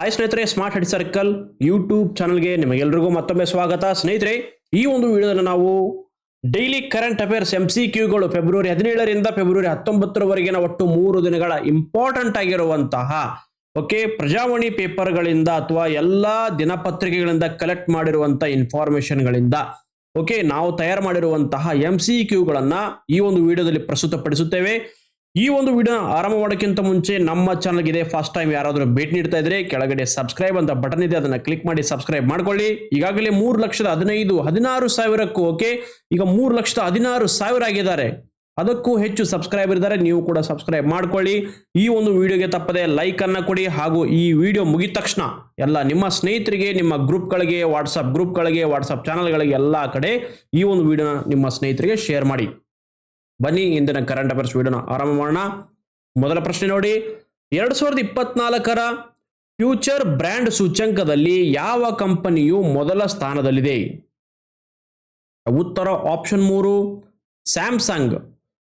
Hi ಸ್ನೇಹಿತರೆ smart head circle YouTube ಚಾನಲ್ಗೆ ನಿಮಗೆಲ್ರಿಗೂ ಮತ್ತೊಮ್ಮೆ ಸ್ವಾಗತ. ಸ್ನೇಹಿತರೆ, ಈ ಒಂದು ವಿಡಿಯೋದಲ್ಲಿ ನಾವು daily current affairs M C ಕ್ಯೂಗಳು February ಹದಿನೇಳರಿಂದ ಫೆಬ್ರವರಿ ಹತ್ತೊಂಬತ್ತರವರೆಗಿನ ಒಟ್ಟು ಮೂರು ದಿನಗಳ ಇಂಪಾರ್ಟೆಂಟ್ ಆಗಿರುವಂತಹ ಓಕೆ ಪ್ರಜಾವಾಣಿ ಪೇಪರ್ಗಳಿಂದ ಅಥವಾ ಎಲ್ಲ ದಿನಪತ್ರಿಕೆಗಳಿಂದ ಕಲೆಕ್ಟ್ ಮಾಡಿರುವಂತಹ ಇನ್ಫಾರ್ಮೇಶನ್ಗಳಿಂದ ಓಕೆ ನಾವು ತಯಾರು ಮಾಡಿರುವಂತಹ ಎಂ ಸಿ ಕ್ಯೂಗಳನ್ನು ಈ ಒಂದು ವಿಡಿಯೋದಲ್ಲಿ ಪ್ರಸ್ತುತಪಡಿಸುತ್ತೇವೆ. ಈ ಒಂದು ವಿಡಿಯೋ ಆರಂಭ ಮಾಡೋಕ್ಕಿಂತ ಮುಂಚೆ ನಮ್ಮ ಚಾನಲ್ಗೆ ಇದೆ ಫಸ್ಟ್ ಟೈಮ್ ಯಾರಾದರೂ ಭೇಟಿ ನೀಡ್ತಾ ಇದ್ರೆ ಕೆಳಗಡೆ ಸಬ್ಸ್ಕ್ರೈಬ್ ಅಂತ ಬಟನ್ ಇದೆ, ಅದನ್ನ ಕ್ಲಿಕ್ ಮಾಡಿ ಸಬ್ಸ್ಕ್ರೈಬ್ ಮಾಡ್ಕೊಳ್ಳಿ. ಈಗಾಗಲೇ ಮೂರು ಲಕ್ಷದ ಹದಿನೈದು, ಹದಿನಾರು ಸಾವಿರಕ್ಕೂ, ಓಕೆ? ಈಗ ಮೂರು ಲಕ್ಷದ ಹದಿನಾರು ಸಾವಿರ ಆಗಿದ್ದಾರೆ. ಅದಕ್ಕೂ ಹೆಚ್ಚು ಸಬ್ಸ್ಕ್ರೈಬರ್ ಇದ್ದಾರೆ, ನೀವು ಕೂಡ ಸಬ್ಸ್ಕ್ರೈಬ್ ಮಾಡ್ಕೊಳ್ಳಿ. ಈ ಒಂದು ವಿಡಿಯೋಗೆ ತಪ್ಪದೆ ಲೈಕ್ ಅನ್ನ ಕೊಡಿ ಹಾಗೂ ಈ ವಿಡಿಯೋ ಮುಗಿದ ತಕ್ಷಣ ಎಲ್ಲ ನಿಮ್ಮ ಸ್ನೇಹಿತರಿಗೆ, ನಿಮ್ಮ ಗ್ರೂಪ್ಗಳಿಗೆ ವಾಟ್ಸಪ್ ಗ್ರೂಪ್ಗಳಿಗೆ ವಾಟ್ಸಪ್ ಚಾನಲ್ಗಳಿಗೆ ಎಲ್ಲ ಕಡೆ ಈ ಒಂದು ವಿಡಿಯೋನ ನಿಮ್ಮ ಸ್ನೇಹಿತರಿಗೆ ಶೇರ್ ಮಾಡಿ. ಬನ್ನಿ, ಇಂದಿನ ಕರೆಂಟ್ ಅಫೇರ್ಸ್ ವಿಡಿಯೋನ ಆರಂಭ ಮಾಡೋಣ. ಮೊದಲ ಪ್ರಶ್ನೆ ನೋಡಿ, ಎರಡ್ ಸಾವಿರದ ಇಪ್ಪತ್ನಾಲ್ಕರ ಫ್ಯೂಚರ್ ಬ್ರ್ಯಾಂಡ್ ಸೂಚ್ಯಂಕದಲ್ಲಿ ಯಾವ ಕಂಪನಿಯು ಮೊದಲ ಸ್ಥಾನದಲ್ಲಿದೆ? ಉತ್ತರ ಆಪ್ಷನ್ ಮೂರು ಸ್ಯಾಮ್ಸಂಗ್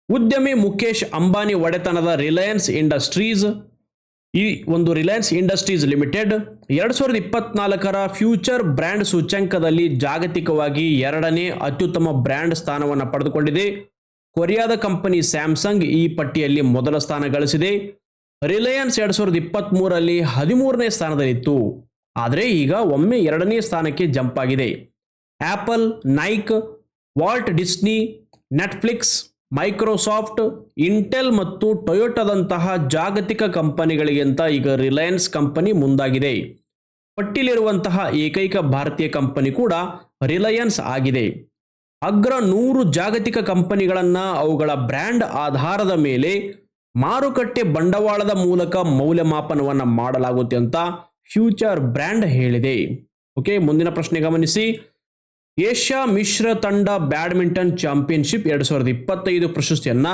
ಉದ್ಯಮಿ ಮುಖೇಶ್ ಅಂಬಾನಿ ಒಡೆತನದ ರಿಲಯನ್ಸ್ ಇಂಡಸ್ಟ್ರೀಸ್ ಈ ಒಂದು ರಿಲಯನ್ಸ್ ಇಂಡಸ್ಟ್ರೀಸ್ ಲಿಮಿಟೆಡ್ ಎರಡು ಸಾವಿರದ ಇಪ್ಪತ್ನಾಲ್ಕರ ಫ್ಯೂಚರ್ ಬ್ರ್ಯಾಂಡ್ ಸೂಚ್ಯಂಕದಲ್ಲಿ ಜಾಗತಿಕವಾಗಿ ಎರಡನೇ ಅತ್ಯುತ್ತಮ ಬ್ರ್ಯಾಂಡ್ ಸ್ಥಾನವನ್ನು ಪಡೆದುಕೊಂಡಿದೆ. ಕೊರಿಯಾದ ಕಂಪನಿ ಸ್ಯಾಮ್ಸಂಗ್ ಈ ಪಟ್ಟಿಯಲ್ಲಿ ಮೊದಲ ಸ್ಥಾನ ಗಳಿಸಿದೆ. ರಿಲಯನ್ಸ್ ಎರಡ್ ಸಾವಿರದ ಇಪ್ಪತ್ತ್ ಮೂರರಲ್ಲಿ ಹದಿಮೂರನೇ ಸ್ಥಾನದಲ್ಲಿತ್ತು. ಆದರೆ ಈಗ ಒಮ್ಮೆ ಎರಡನೇ ಸ್ಥಾನಕ್ಕೆ ಜಂಪ್ ಆಗಿದೆ. Apple, Nike, Walt Disney, Netflix, Microsoft, Intel ಮತ್ತು ಟೊಯೋಟಾದಂತಹ ಜಾಗತಿಕ ಕಂಪನಿಗಳಿಗಿಂತ ಈಗ ರಿಲಯನ್ಸ್ ಕಂಪನಿ ಮುಂದಾಗಿದೆ. ಪಟ್ಟಿಲಿರುವಂತಹ ಏಕೈಕ ಭಾರತೀಯ ಕಂಪನಿ ಕೂಡ ರಿಲಯನ್ಸ್ ಆಗಿದೆ. ಅಗ್ರ ನೂರು ಜಾಗತಿಕ ಕಂಪನಿಗಳನ್ನು ಅವುಗಳ ಬ್ರ್ಯಾಂಡ್ ಆಧಾರದ ಮೇಲೆ ಮಾರುಕಟ್ಟೆ ಬಂಡವಾಳದ ಮೂಲಕ ಮೌಲ್ಯಮಾಪನವನ್ನು ಮಾಡಲಾಗುತ್ತೆ ಅಂತ ಫ್ಯೂಚರ್ ಬ್ರ್ಯಾಂಡ್ ಹೇಳಿದೆ. ಓಕೆ, ಮುಂದಿನ ಪ್ರಶ್ನೆ ಗಮನಿಸಿ. ಏಷ್ಯಾ ಮಿಶ್ರ ತಂಡ ಬ್ಯಾಡ್ಮಿಂಟನ್ ಚಾಂಪಿಯನ್ಶಿಪ್ ಎರಡ್ ಸಾವಿರದ ಇಪ್ಪತ್ತೈದು ಪ್ರಶಸ್ತಿಯನ್ನ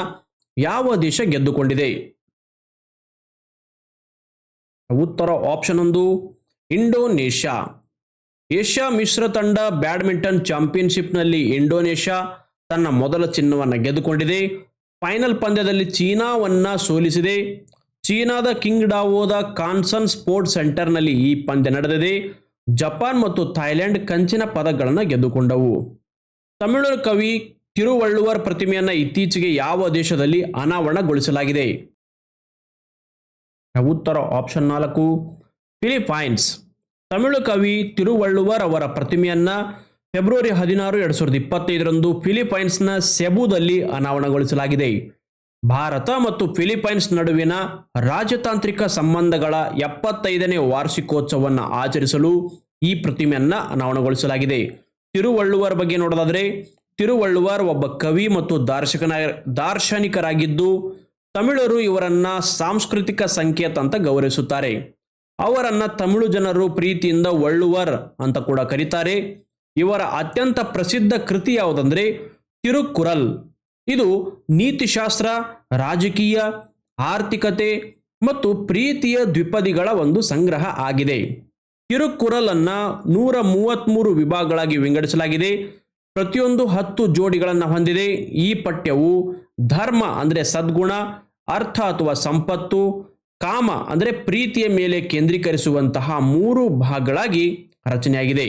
ಯಾವ ದೇಶ ಗೆದ್ದುಕೊಂಡಿದೆ? ಉತ್ತರ ಆಪ್ಷನ್ ಒಂದು, ಇಂಡೋನೇಷ್ಯಾ. ಏಷ್ಯಾ ಮಿಶ್ರ ತಂಡ ಬ್ಯಾಡ್ಮಿಂಟನ್ ಚಾಂಪಿಯನ್ಶಿಪ್ನಲ್ಲಿ ಇಂಡೋನೇಷ್ಯಾ ತನ್ನ ಮೊದಲ ಚಿನ್ನವನ್ನು ಗೆದ್ದುಕೊಂಡಿದೆ. ಫೈನಲ್ ಪಂದ್ಯದಲ್ಲಿ ಚೀನಾವನ್ನು ಸೋಲಿಸಿದೆ. ಚೀನಾದ ಕಿಂಗ್ ಡಾವೋದ ಕಾನ್ಸನ್ ಸ್ಪೋರ್ಟ್ಸ್ ಸೆಂಟರ್ನಲ್ಲಿ ಈ ಪಂದ್ಯ ನಡೆದಿದೆ. ಜಪಾನ್ ಮತ್ತು ಥೈಲ್ಯಾಂಡ್ ಕಂಚಿನ ಪದಕಗಳನ್ನು ಗೆದ್ದುಕೊಂಡವು. ತಮಿಳು ಕವಿ ತಿರುವಳ್ಳುವರ್ ಪ್ರತಿಮೆಯನ್ನು ಇತ್ತೀಚೆಗೆ ಯಾವ ದೇಶದಲ್ಲಿ ಅನಾವರಣಗೊಳಿಸಲಾಗಿದೆ? ಉತ್ತರ ಆಪ್ಷನ್ ನಾಲ್ಕು, ಫಿಲಿಪೈನ್ಸ್. ತಮಿಳು ಕವಿ ತಿರುವಳ್ಳುವರ್ ಅವರ ಪ್ರತಿಮೆಯನ್ನು ಫೆಬ್ರವರಿ ಹದಿನಾರು, ಎರಡು ಸಾವಿರದ ಇಪ್ಪತ್ತೈದರಂದು ಫಿಲಿಪೈನ್ಸ್ನ ಸೆಬುದಲ್ಲಿ ಅನಾವರಣಗೊಳಿಸಲಾಗಿದೆ. ಭಾರತ ಮತ್ತು ಫಿಲಿಪೈನ್ಸ್ ನಡುವಿನ ರಾಜತಾಂತ್ರಿಕ ಸಂಬಂಧಗಳ ಎಪ್ಪತ್ತೈದನೇ ವಾರ್ಷಿಕೋತ್ಸವವನ್ನು ಆಚರಿಸಲು ಈ ಪ್ರತಿಮೆಯನ್ನು ಅನಾವರಣಗೊಳಿಸಲಾಗಿದೆ. ತಿರುವಳ್ಳುವರ್ ಬಗ್ಗೆ ನೋಡೋದಾದರೆ, ತಿರುವಳ್ಳುವರ್ ಒಬ್ಬ ಕವಿ ಮತ್ತು ದಾರ್ಶಕನ, ದಾರ್ಶನಿಕರಾಗಿದ್ದು ತಮಿಳರು ಇವರನ್ನ ಸಾಂಸ್ಕೃತಿಕ ಸಂಕೇತ ಅಂತ ಗೌರವಿಸುತ್ತಾರೆ. ಅವರನ್ನ ತಮಿಳು ಜನರು ಪ್ರೀತಿಯಿಂದ ಒಳ್ಳುವರ್ ಅಂತ ಕೂಡ ಕರೀತಾರೆ. ಇವರ ಅತ್ಯಂತ ಪ್ರಸಿದ್ಧ ಕೃತಿ ಯಾವುದಂದ್ರೆ ತಿರುಕುರಲ್ ಇದು ನೀತಿಶಾಸ್ತ್ರ, ರಾಜಕೀಯ, ಆರ್ಥಿಕತೆ ಮತ್ತು ಪ್ರೀತಿಯ ದ್ವಿಪದಿಗಳ ಒಂದು ಸಂಗ್ರಹ ಆಗಿದೆ. ತಿರುಕುರಲ್ ಅನ್ನ ನೂರ ಮೂವತ್ತ್ಮೂರು ವಿಭಾಗಗಳಾಗಿ ವಿಂಗಡಿಸಲಾಗಿದೆ. ಪ್ರತಿಯೊಂದು ಹತ್ತು ಜೋಡಿಗಳನ್ನು ಹೊಂದಿದೆ. ಈ ಪಠ್ಯವು ಧರ್ಮ ಅಂದರೆ ಸದ್ಗುಣ, ಅರ್ಥ ಅಥವಾ ಸಂಪತ್ತು ಕಾಮ, ಅಂದರೆ ಪ್ರೀತಿಯ ಮೇಲೆ ಕೇಂದ್ರೀಕರಿಸುವಂತಹ ಮೂರು ಭಾಗಗಳಾಗಿ ರಚನೆಯಾಗಿದೆ.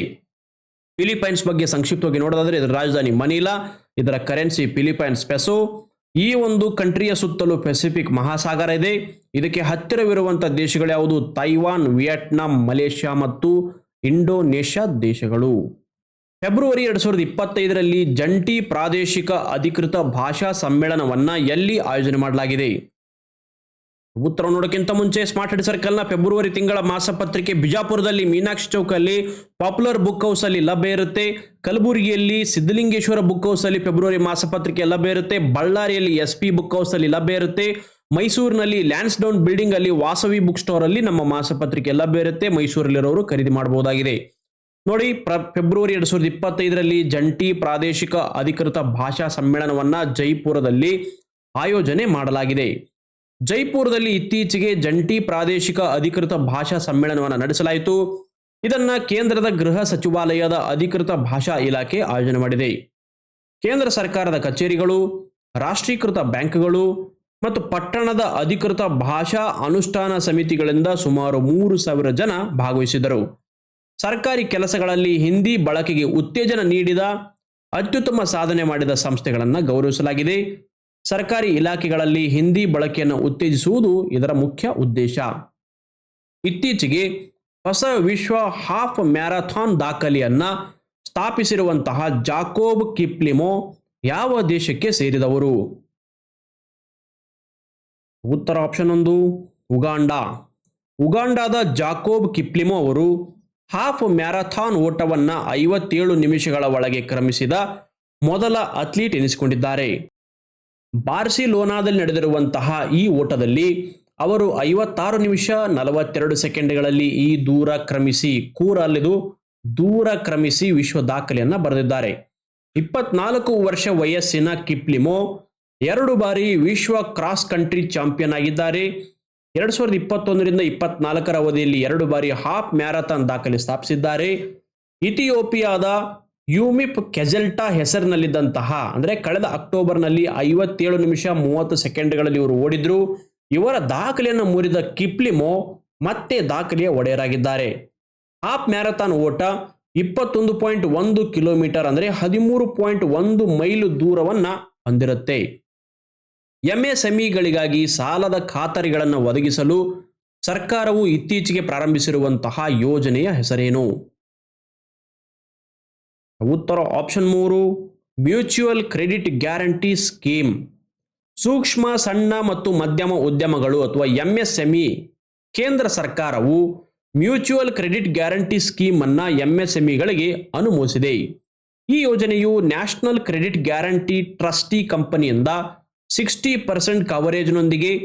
ಫಿಲಿಪೈನ್ಸ್ ಬಗ್ಗೆ ಸಂಕ್ಷಿಪ್ತವಾಗಿ ನೋಡೋದಾದ್ರೆ, ಇದರ ರಾಜಧಾನಿ ಮನೀಲಾ, ಇದರ ಕರೆನ್ಸಿ ಫಿಲಿಪೈನ್ಸ್ ಪೆಸೋ. ಈ ಒಂದು ಕಂಟ್ರಿಯ ಸುತ್ತಲೂ ಪೆಸಿಫಿಕ್ ಮಹಾಸಾಗರ ಇದೆ. ಇದಕ್ಕೆ ಹತ್ತಿರವಿರುವಂತಹ ದೇಶಗಳು ಯಾವುದು? ತೈವಾನ್, ವಿಯೆಟ್ನಾಂ, ಮಲೇಷ್ಯಾ ಮತ್ತು ಇಂಡೋನೇಷ್ಯಾ ದೇಶಗಳು. ಫೆಬ್ರವರಿ ಎರಡ್ ಸಾವಿರದ ಇಪ್ಪತ್ತೈದರಲ್ಲಿ ಜಂಟಿ ಪ್ರಾದೇಶಿಕ ಅಧಿಕೃತ ಭಾಷಾ ಸಮ್ಮೇಳನವನ್ನ ಎಲ್ಲಿ ಆಯೋಜನೆ ಮಾಡಲಾಗಿದೆ? ಉತ್ತರ ನೋಡೋಕ್ಕಿಂತ ಮುಂಚೆ ಸ್ಮಾರ್ಟ್ ಹೆಡ್ ಸರ್ಕಲ್ನ ಫೆಬ್ರವರಿ ತಿಂಗಳ ಮಾಸಪತ್ರಿಕೆ ಬಿಜಾಪುರದಲ್ಲಿ ಮೀನಾಕ್ಷಿ ಚೌಕಲ್ಲಿ ಪಾಪ್ಯುಲರ್ ಬುಕ್ ಹೌಸಲ್ಲಿ ಲಭ್ಯ ಇರುತ್ತೆ. ಕಲಬುರಗಿಯಲ್ಲಿ ಸಿದ್ಧಲಿಂಗೇಶ್ವರ ಬುಕ್ ಹೌಸಲ್ಲಿ ಫೆಬ್ರವರಿ ಮಾಸಪತ್ರಿಕೆ ಲಭ್ಯ ಇರುತ್ತೆ. ಬಳ್ಳಾರಿಯಲ್ಲಿ ಎಸ್ ಪಿ ಬುಕ್ ಹೌಸಲ್ಲಿ ಲಭ್ಯ ಇರುತ್ತೆ. ಮೈಸೂರಿನಲ್ಲಿ ಲ್ಯಾನ್ಸ್ ಡೌನ್ ಬಿಲ್ಡಿಂಗ್ ಅಲ್ಲಿ ವಾಸವಿ ಬುಕ್ ಸ್ಟೋರ್ ಅಲ್ಲಿ ನಮ್ಮ ಮಾಸಪತ್ರಿಕೆ ಲಭ್ಯ ಇರುತ್ತೆ. ಮೈಸೂರಲ್ಲಿರೋರು ಖರೀದಿ ಮಾಡಬಹುದಾಗಿದೆ. ನೋಡಿ, ಪ್ರ ಫೆಬ್ರವರಿ ಎರಡ್ ಸಾವಿರದ ಇಪ್ಪತ್ತೈದರಲ್ಲಿ ಜಂಟಿ ಪ್ರಾದೇಶಿಕ ಅಧಿಕೃತ ಭಾಷಾ ಸಮ್ಮೇಳನವನ್ನ ಜೈಪುರದಲ್ಲಿ ಆಯೋಜನೆ ಮಾಡಲಾಗಿದೆ. ಜೈಪುರದಲ್ಲಿ ಇತ್ತೀಚೆಗೆ ಜಂಟಿ ಪ್ರಾದೇಶಿಕ ಅಧಿಕೃತ ಭಾಷಾ ಸಮ್ಮೇಳನವನ್ನು ನಡೆಸಲಾಯಿತು. ಇದನ್ನ ಕೇಂದ್ರದ ಗೃಹ ಸಚಿವಾಲಯದ ಅಧಿಕೃತ ಭಾಷಾ ಇಲಾಖೆ ಆಯೋಜನೆ ಮಾಡಿದೆ. ಕೇಂದ್ರ ಸರ್ಕಾರದ ಕಚೇರಿಗಳು, ರಾಷ್ಟ್ರೀಕೃತ ಬ್ಯಾಂಕ್ಗಳು ಮತ್ತು ಪಟ್ಟಣದ ಅಧಿಕೃತ ಭಾಷಾ ಅನುಷ್ಠಾನ ಸಮಿತಿಗಳಿಂದ ಸುಮಾರು ಮೂರು ಸಾವಿರ ಜನ ಭಾಗವಹಿಸಿದರು ಸರ್ಕಾರಿ ಕೆಲಸಗಳಲ್ಲಿ ಹಿಂದಿ ಬಳಕೆಗೆ ಉತ್ತೇಜನ ನೀಡಿದ, ಅತ್ಯುತ್ತಮ ಸಾಧನೆ ಮಾಡಿದ ಸಂಸ್ಥೆಗಳನ್ನು ಗೌರವಿಸಲಾಗಿದೆ. ಸರ್ಕಾರಿ ಇಲಾಖೆಗಳಲ್ಲಿ ಹಿಂದಿ ಬಳಕೆಯನ್ನು ಉತ್ತೇಜಿಸುವುದು ಇದರ ಮುಖ್ಯ ಉದ್ದೇಶ. ಇತ್ತೀಚೆಗೆ ಹೊಸ ವಿಶ್ವ ಹಾಫ್ ಮ್ಯಾರಥಾನ್ ದಾಖಲೆಯನ್ನ ಸ್ಥಾಪಿಸಿರುವಂತಹ ಜಾಕೋಬ್ ಕಿಪ್ಲಿಮೋ ಯಾವ ದೇಶಕ್ಕೆ ಸೇರಿದವರು? ಉತ್ತರ ಆಪ್ಷನ್ ಒಂದು, ಉಗಾಂಡ. ಉಗಾಂಡಾದ ಜಾಕೋಬ್ ಕಿಪ್ಲಿಮೋ ಅವರು ಹಾಫ್ ಮ್ಯಾರಥಾನ್ ಓಟವನ್ನು ಐವತ್ತೇಳು ನಿಮಿಷಗಳ ಒಳಗೆ ಕ್ರಮಿಸಿದ ಮೊದಲ ಅಥ್ಲೀಟ್ ಎನಿಸಿಕೊಂಡಿದ್ದಾರೆ. ಬಾರ್ಸಿಲೋನಾದಲ್ಲಿ ನಡೆದಿರುವಂತಹ ಈ ಓಟದಲ್ಲಿ ಅವರು ಐವತ್ತಾರು ನಿಮಿಷ ನಲವತ್ತೆರಡು ಸೆಕೆಂಡ್ಗಳಲ್ಲಿ ಈ ದೂರ ಕ್ರಮಿಸಿ ಕೂರಲ್ಲಿದು ದೂರ ಕ್ರಮಿಸಿ ವಿಶ್ವ ದಾಖಲೆಯನ್ನ ಬರೆದಿದ್ದಾರೆ. ಇಪ್ಪತ್ನಾಲ್ಕು ವರ್ಷ ವಯಸ್ಸಿನ ಕಿಪ್ಲಿಮೋ ಎರಡು ಬಾರಿ ವಿಶ್ವ ಕ್ರಾಸ್ ಕಂಟ್ರಿ ಚಾಂಪಿಯನ್ ಆಗಿದ್ದಾರೆ. ಎರಡ್ ಸಾವಿರದ ಇಪ್ಪತ್ತೊಂದರಿಂದ ಇಪ್ಪತ್ನಾಲ್ಕರ ಅವಧಿಯಲ್ಲಿ ಎರಡು ಬಾರಿ ಹಾಫ್ ಮ್ಯಾರಥಾನ್ ದಾಖಲೆ ಸ್ಥಾಪಿಸಿದ್ದಾರೆ. ಇಥಿಯೋಪಿಯಾದ ಯೂಮಿಪ್ ಕೆಜೆಲ್ಟಾ ಹೆಸರಿನಲ್ಲಿದ್ದಂತಹ, ಅಂದ್ರೆ ಕಳೆದ ಅಕ್ಟೋಬರ್ನಲ್ಲಿ ಐವತ್ತೇಳು ನಿಮಿಷ ಮೂವತ್ತು ಸೆಕೆಂಡ್ಗಳಲ್ಲಿ ಇವರು ಓಡಿದ್ರು. ಇವರ ದಾಖಲೆಯನ್ನು ಮುರಿದ ಕಿಪ್ಲಿಮೊ ಮತ್ತೆ ದಾಖಲೆಯ ಒಡೆಯರಾಗಿದ್ದಾರೆ. ಹಾಫ್ ಮ್ಯಾರಥಾನ್ ಓಟ ಇಪ್ಪತ್ತೊಂದು ಪಾಯಿಂಟ್ ಒಂದು ಕಿಲೋಮೀಟರ್ ಅಂದರೆ ಹದಿಮೂರು ಪಾಯಿಂಟ್ ಒಂದು ಮೈಲು ದೂರವನ್ನ ಹೊಂದಿರುತ್ತೆ. ಎಂಎಸ್ಎಂಇಗಳಿಗಾಗಿ ಸಾಲದ ಖಾತರಿಗಳನ್ನು ಒದಗಿಸಲು ಸರ್ಕಾರವು ಇತ್ತೀಚೆಗೆ ಪ್ರಾರಂಭಿಸಿರುವಂತಹ ಯೋಜನೆಯ ಹೆಸರೇನು? ಉತ್ತರ ಆಪ್ಷನ್ ಮೂರು ಮ್ಯೂಚುವಲ್ ಕ್ರೆಡಿಟ್ ಗ್ಯಾರಂಟಿ ಸ್ಕೀಮ್ ಸೂಕ್ಷ್ಮ, ಸಣ್ಣ ಮತ್ತು ಮಧ್ಯಮ ಉದ್ಯಮಗಳು ಅಥವಾ ಎಂಎಸ್ಎಂಇ ಕೇಂದ್ರ ಸರ್ಕಾರವು ಮ್ಯೂಚುವಲ್ ಕ್ರೆಡಿಟ್ ಗ್ಯಾರಂಟಿ ಸ್ಕೀಮ್ ಅನ್ನ ಎಂಎಸ್ಎಂಇಗಳಿಗೆ ಅನುಮೋದಿಸಿದೆ ಈ ಯೋಜನೆಯು ನ್ಯಾಷನಲ್ ಕ್ರೆಡಿಟ್ ಗ್ಯಾರಂಟಿ ಟ್ರಸ್ಟಿ ಕಂಪನಿಯಿಂದ ಸಿಕ್ಸ್ಟಿ ಪರ್ಸೆಂಟ್ ಕವರೇಜ್ನೊಂದಿಗೆ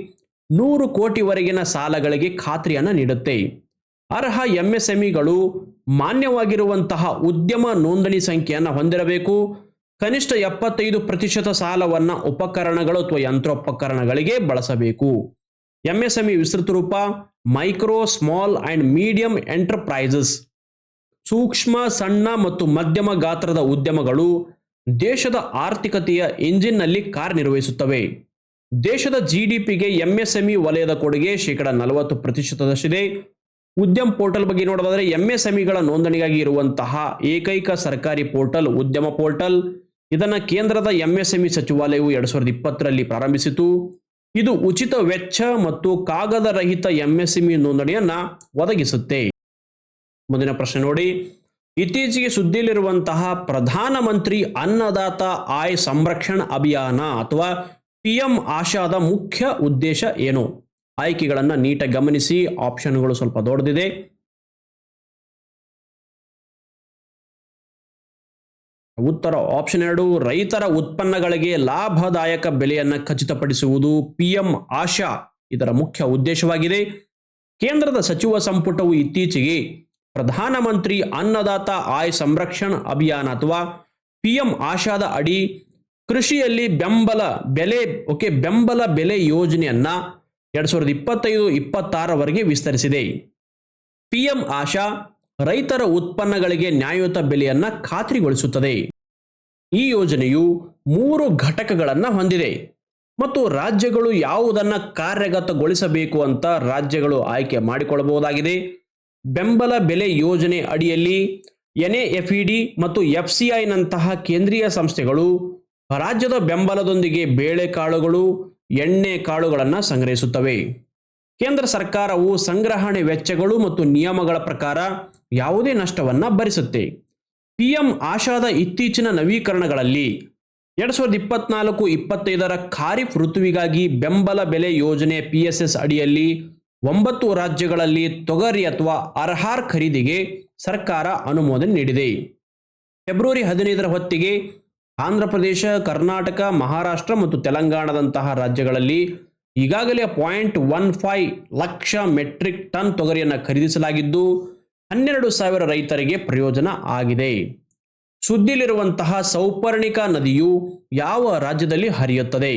ನೂರು ಕೋಟಿವರೆಗಿನ ಸಾಲಗಳಿಗೆ ಖಾತ್ರಿಯನ್ನು ನೀಡುತ್ತೆ. ಅರ್ಹ ಎಂಎಸ್ಎಂಇಗಳು ಮಾನ್ಯವಾಗಿರುವಂತಹ ಉದ್ಯಮ ನೋಂದಣಿ ಸಂಖ್ಯೆಯನ್ನು ಹೊಂದಿರಬೇಕು. ಕನಿಷ್ಠ ಎಪ್ಪತ್ತೈದು ಪ್ರತಿಶತ ಸಾಲವನ್ನು ಉಪಕರಣಗಳು ಅಥವಾ ಯಂತ್ರೋಪಕರಣಗಳಿಗೆ ಬಳಸಬೇಕು. ಎಂಎಸ್ಎಂಇ ವಿಸ್ತೃತ ರೂಪ, micro, small and medium enterprises. ಸೂಕ್ಷ್ಮ, ಸಣ್ಣ ಮತ್ತು ಮಧ್ಯಮ ಗಾತ್ರದ ಉದ್ಯಮಗಳು ದೇಶದ ಆರ್ಥಿಕತೆಯ ಇಂಜಿನ್ನಲ್ಲಿ ಕಾರ್ಯನಿರ್ವಹಿಸುತ್ತವೆ. ದೇಶದ ಜಿ ಡಿ ಪಿಗೆ ಎಂಎಸ್ಎಂಇ ವಲಯದ ಕೊಡುಗೆ ಶೇಕಡ ನಲವತ್ತು ಪ್ರತಿಶತದಷ್ಟಿದೆ. ಉದ್ಯಮ್ ಪೋರ್ಟಲ್ ಬಗ್ಗೆ ನೋಡೋದಾದ್ರೆ ಎಂಎಸ್ಎಂಇಗಳ ನೋಂದಣಿಗಾಗಿ ಇರುವಂತಹ ಏಕೈಕ ಸರ್ಕಾರಿ ಪೋರ್ಟಲ್, ಉದ್ಯಮ ಪೋರ್ಟಲ್. ಇದನ್ನ ಕೇಂದ್ರದ ಎಂಎಸ್ಎಂಇ ಸಚಿವಾಲಯವು ಎರಡ್ ಸಾವಿರದ ಇಪ್ಪತ್ತರಲ್ಲಿ ಪ್ರಾರಂಭಿಸಿತು. ಇದು ಉಚಿತ ವೆಚ್ಚ ಮತ್ತು ಕಾಗದ ರಹಿತ ಎಂಎಸ್ಎಂಇ ನೋಂದಣಿಯನ್ನ ಒದಗಿಸುತ್ತೆ. ಮುಂದಿನ ಪ್ರಶ್ನೆ ನೋಡಿ. ಇತ್ತೀಚೆಗೆ ಸುದ್ದಿಯಲ್ಲಿರುವಂತಹ ಪ್ರಧಾನಮಂತ್ರಿ ಅನ್ನದಾತ ಆಯ್ ಸಂರಕ್ಷಣ ಅಭಿಯಾನ ಅಥವಾ ಪಿಎಂ ಆಶಾದ ಮುಖ್ಯ ಉದ್ದೇಶ ಏನು? ಆಯ್ಕೆಗಳನ್ನು ನೀಟಾಗಿ ಗಮನಿಸಿ, ಆಪ್ಷನ್ಗಳು ಸ್ವಲ್ಪ ದೊಡ್ಡದಿದೆ. ಉತ್ತರ ಆಪ್ಷನ್ ಎರಡು, ರೈತರ ಉತ್ಪನ್ನಗಳಿಗೆ ಲಾಭದಾಯಕ ಬೆಲೆಯನ್ನು ಖಚಿತಪಡಿಸುವುದು ಪಿಎಂ ಆಶಾ ಇದರ ಮುಖ್ಯ ಉದ್ದೇಶವಾಗಿದೆ. ಕೇಂದ್ರದ ಸಚಿವ ಸಂಪುಟವು ಇತ್ತೀಚೆಗೆ ಪ್ರಧಾನಮಂತ್ರಿ ಅನ್ನದಾತ ಆಯ್ ಸಂರಕ್ಷಣ್ ಅಭಿಯಾನ ಅಥವಾ ಪಿಎಂ ಆಶಾದ ಅಡಿ ಕೃಷಿಯಲ್ಲಿ ಬೆಂಬಲ ಬೆಲೆ, ಓಕೆ, ಬೆಂಬಲ ಬೆಲೆ ಯೋಜನೆಯನ್ನ ಎರಡ್ ಸಾವಿರದ ಇಪ್ಪತ್ತೈದು, ಇಪ್ಪತ್ತಾರವರೆಗೆ ವಿಸ್ತರಿಸಿದೆ. ಪಿಎಂ ಆಶಾ ರೈತರ ಉತ್ಪನ್ನಗಳಿಗೆ ನ್ಯಾಯಯುತ ಬೆಲೆಯನ್ನ ಖಾತ್ರಿಗೊಳಿಸುತ್ತದೆ. ಈ ಯೋಜನೆಯು ಮೂರು ಘಟಕಗಳನ್ನು ಹೊಂದಿದೆ. ಮತ್ತು ರಾಜ್ಯಗಳು ಯಾವುದನ್ನ ಕಾರ್ಯಗತಗೊಳಿಸಬೇಕು ಅಂತ ರಾಜ್ಯಗಳು ಆಯ್ಕೆ ಮಾಡಿಕೊಳ್ಳಬಹುದಾಗಿದೆ. ಬೆಂಬಲ ಬೆಲೆ ಯೋಜನೆ ಅಡಿಯಲ್ಲಿ ಎನ್ಎಎಫ್ಇಡಿ ಮತ್ತು ಎಫ್ಸಿಐನಂತಹ ಕೇಂದ್ರೀಯ ಸಂಸ್ಥೆಗಳು, ರಾಜ್ಯದ ಬೆಂಬಲದೊಂದಿಗೆ ಬೇಳೆಕಾಳುಗಳು ಎಣ್ಣೆ ಕಾಳುಗಳನ್ನು ಸಂಗ್ರಹಿಸುತ್ತವೆ. ಕೇಂದ್ರ ಸರ್ಕಾರವು ಸಂಗ್ರಹಣೆ ವೆಚ್ಚಗಳು ಮತ್ತು ನಿಯಮಗಳ ಪ್ರಕಾರ ಯಾವುದೇ ನಷ್ಟವನ್ನ ಭರಿಸುತ್ತೆ. ಪಿಎಂ ಆಶಾದ ಇತ್ತೀಚಿನ ನವೀಕರಣಗಳಲ್ಲಿ ಎರಡು ಸಾವಿರದ ಇಪ್ಪತ್ನಾಲ್ಕು ಇಪ್ಪತ್ತೈದರ ಖಾರಿಫ್ ಋತುವಿಗಾಗಿ ಬೆಂಬಲ ಬೆಲೆ ಯೋಜನೆ ಪಿಎಸ್ಎಸ್ ಅಡಿಯಲ್ಲಿ ಒಂಬತ್ತು ರಾಜ್ಯಗಳಲ್ಲಿ ತೊಗರಿ ಅಥವಾ ಅರ್ಹಾರ್ ಖರೀದಿಗೆ ಸರ್ಕಾರ ಅನುಮೋದನೆ ನೀಡಿದೆ. ಫೆಬ್ರವರಿ ಹದಿನೈದರ ಹೊತ್ತಿಗೆ ಆಂಧ್ರ ಪ್ರದೇಶ, ಕರ್ನಾಟಕ, ಮಹಾರಾಷ್ಟ್ರ ಮತ್ತು ತೆಲಂಗಾಣದಂತಹ ರಾಜ್ಯಗಳಲ್ಲಿ ಈಗಾಗಲೇ point one five lakh metric ton ತೊಗರಿಯನ್ನು ಖರೀದಿಸಲಾಗಿದ್ದು, ಹನ್ನೆರಡು ಸಾವಿರ ರೈತರಿಗೆ ಪ್ರಯೋಜನ ಆಗಿದೆ. ಸುದ್ದಿಲಿರುವಂತಹ ಸೌಪರ್ಣಿಕಾ ನದಿಯು ಯಾವ ರಾಜ್ಯದಲ್ಲಿ ಹರಿಯುತ್ತದೆ?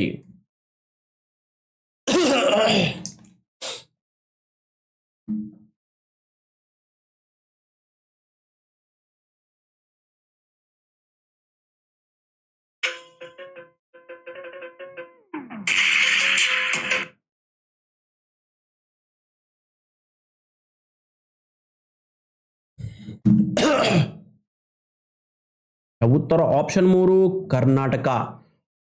ಉತ್ತರ ಆಪ್ಷನ್ ಮೂರು, ಕರ್ನಾಟಕ.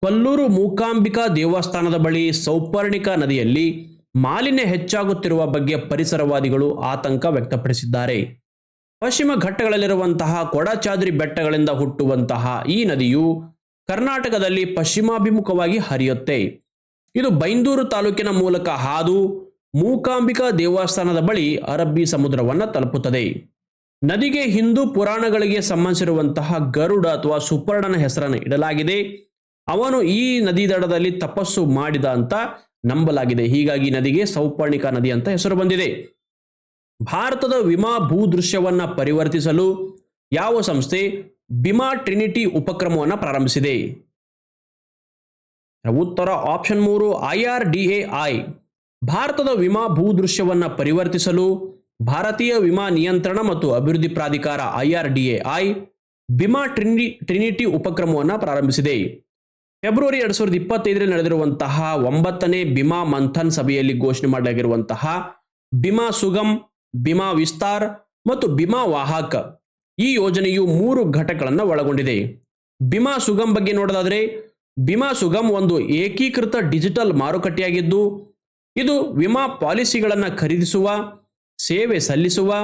ಕೊಲ್ಲೂರು ಮೂಕಾಂಬಿಕಾ ದೇವಸ್ಥಾನದ ಬಳಿ ಸೌಪರ್ಣಿಕಾ ನದಿಯಲ್ಲಿ ಮಾಲಿನ್ಯ ಹೆಚ್ಚಾಗುತ್ತಿರುವ ಬಗ್ಗೆ ಪರಿಸರವಾದಿಗಳು ಆತಂಕ ವ್ಯಕ್ತಪಡಿಸಿದ್ದಾರೆ. ಪಶ್ಚಿಮ ಘಟ್ಟಗಳಲ್ಲಿರುವಂತಹ ಕೊಡಚಾದ್ರಿ ಬೆಟ್ಟಗಳಿಂದ ಹುಟ್ಟುವಂತಹ ಈ ನದಿಯು ಕರ್ನಾಟಕದಲ್ಲಿ ಪಶ್ಚಿಮಾಭಿಮುಖವಾಗಿ ಹರಿಯುತ್ತೆ. ಇದು ಬೈಂದೂರು ತಾಲೂಕಿನ ಮೂಲಕ ಹಾದು ಮೂಕಾಂಬಿಕಾ ದೇವಸ್ಥಾನದ ಬಳಿ ಅರಬ್ಬಿ ಸಮುದ್ರವನ್ನು ತಲುಪುತ್ತದೆ. ನದಿಗೆ ಹಿಂದೂ ಪುರಾಣಗಳಿಗೆ ಸಂಬಂಧಿಸಿರುವಂತಹ ಗರುಡ ಅಥವಾ ಸುಪರ್ಣನ ಹೆಸರನ್ನು ಇಡಲಾಗಿದೆ. ಅವನು ಈ ನದಿ ದಡದಲ್ಲಿ ತಪಸ್ಸು ಮಾಡಿದ ಅಂತ ನಂಬಲಾಗಿದೆ. ಹೀಗಾಗಿ ನದಿಗೆ ಸೌಪರ್ಣಿಕ ನದಿ ಅಂತ ಹೆಸರು ಬಂದಿದೆ. ಭಾರತದ ವಿಮಾ ಭೂದೃಶ್ಯವನ್ನ ಪರಿವರ್ತಿಸಲು ಯಾವ ಸಂಸ್ಥೆ ಬಿಮಾ ಟ್ರಿನಿಟಿ ಉಪಕ್ರಮವನ್ನು ಪ್ರಾರಂಭಿಸಿದೆ? ಉತ್ತರ ಆಪ್ಷನ್ ಮೂರು, I R D A I. ಭಾರತದ ವಿಮಾ ಭೂದೃಶ್ಯವನ್ನ ಪರಿವರ್ತಿಸಲು ಭಾರತೀಯ ವಿಮಾ ನಿಯಂತ್ರಣ ಮತ್ತು ಅಭಿವೃದ್ಧಿ ಪ್ರಾಧಿಕಾರ I R D A I Bima ಟ್ರಿನಿ, trinity ಉಪಕ್ರಮವನ್ನು ಪ್ರಾರಂಭಿಸಿದೆ. ಫೆಬ್ರವರಿ ಎರಡ್ ಸಾವಿರದ ಇಪ್ಪತ್ತೈದರಲ್ಲಿ ನಡೆದಿರುವಂತಹ ಒಂಬತ್ತನೇ ಬಿಮಾ ಮಂಥನ್ ಸಭೆಯಲ್ಲಿ ಘೋಷಣೆ ಮಾಡಲಾಗಿರುವಂತಹ ಬಿಮಾ ಸುಗಮ್ ಬಿಮಾ ವಿಸ್ತಾರ್ ಮತ್ತು ಬಿಮಾ ವಾಹಕ ಈ ಯೋಜನೆಯು ಮೂರು ಘಟಕಗಳನ್ನು ಒಳಗೊಂಡಿದೆ. ಬಿಮಾ ಸುಗಮ್ ಬಗ್ಗೆ ನೋಡೋದಾದರೆ ಬಿಮಾ ಸುಗಮ್ ಒಂದು ಏಕೀಕೃತ ಡಿಜಿಟಲ್ ಮಾರುಕಟ್ಟೆಯಾಗಿದ್ದು, ಇದು ವಿಮಾ ಪಾಲಿಸಿಗಳನ್ನು ಖರೀದಿಸುವ ಸೇವೆ ಸಲ್ಲಿಸುವ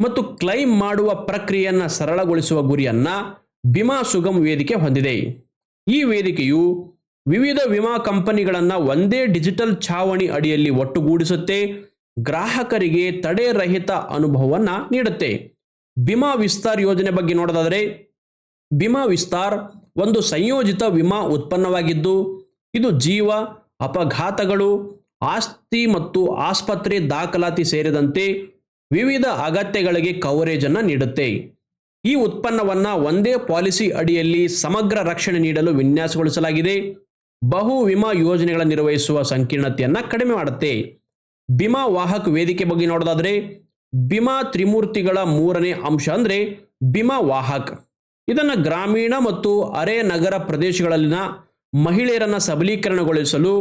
ಮತ್ತು ಕ್ಲೈಮ್ ಮಾಡುವ ಪ್ರಕ್ರಿಯೆಯನ್ನು ಸರಳಗೊಳಿಸುವ ಗುರಿಯನ್ನ ಬಿಮಾ ಸುಗಮ್ ವೇದಿಕೆ ಹೊಂದಿದೆ. ಈ ವೇದಿಕೆಯು ವಿವಿಧ ವಿಮಾ ಕಂಪನಿಗಳನ್ನು ಒಂದೇ ಡಿಜಿಟಲ್ ಛಾವಣಿ ಅಡಿಯಲ್ಲಿ ಒಟ್ಟುಗೂಡಿಸುತ್ತೆ, ಗ್ರಾಹಕರಿಗೆ ತಡೆರಹಿತ ಅನುಭವವನ್ನು ನೀಡುತ್ತೆ. ಬಿಮಾ ವಿಸ್ತಾರ್ ಯೋಜನೆ ಬಗ್ಗೆ ನೋಡೋದಾದರೆ, ಬಿಮಾ ವಿಸ್ತಾರ್ ಒಂದು ಸಂಯೋಜಿತ ವಿಮಾ ಉತ್ಪನ್ನವಾಗಿದ್ದು, ಇದು ಜೀವ, ಅಪಘಾತಗಳು ಆಸ್ತಿ ಮತ್ತು ಆಸ್ಪತ್ರೆ ದಾಖಲಾತಿ ಸೇರಿದಂತೆ ವಿವಿಧ ಅಗತ್ಯಗಳಿಗೆ ಕವರೇಜ್ ಅನ್ನು ನೀಡುತ್ತೆ. ಈ ಉತ್ಪನ್ನವನ್ನ ಒಂದೇ ಪಾಲಿಸಿ ಅಡಿಯಲ್ಲಿ ಸಮಗ್ರ ರಕ್ಷಣೆ ನೀಡಲು ವಿನ್ಯಾಸಗೊಳಿಸಲಾಗಿದೆ. ಬಹು ವಿಮಾ ಯೋಜನೆಗಳ ನಿರ್ವಹಿಸುವ ಸಂಕೀರ್ಣತೆಯನ್ನ ಕಡಿಮೆ ಮಾಡುತ್ತೆ. ಬಿಮಾ ವಾಹಕ ವೇದಿಕೆ ಬಗ್ಗೆ ನೋಡೋದಾದ್ರೆ, ಬಿಮಾ ತ್ರಿಮೂರ್ತಿಗಳ ಮೂರನೇ ಅಂಶ ಅಂದ್ರೆ ಬಿಮಾ ವಾಹಕ್. ಇದನ್ನು ಗ್ರಾಮೀಣ ಮತ್ತು ಅರೆ ನಗರ ಪ್ರದೇಶಗಳಲ್ಲಿನ ಮಹಿಳೆಯರನ್ನ ಸಬಲೀಕರಣಗೊಳಿಸಲು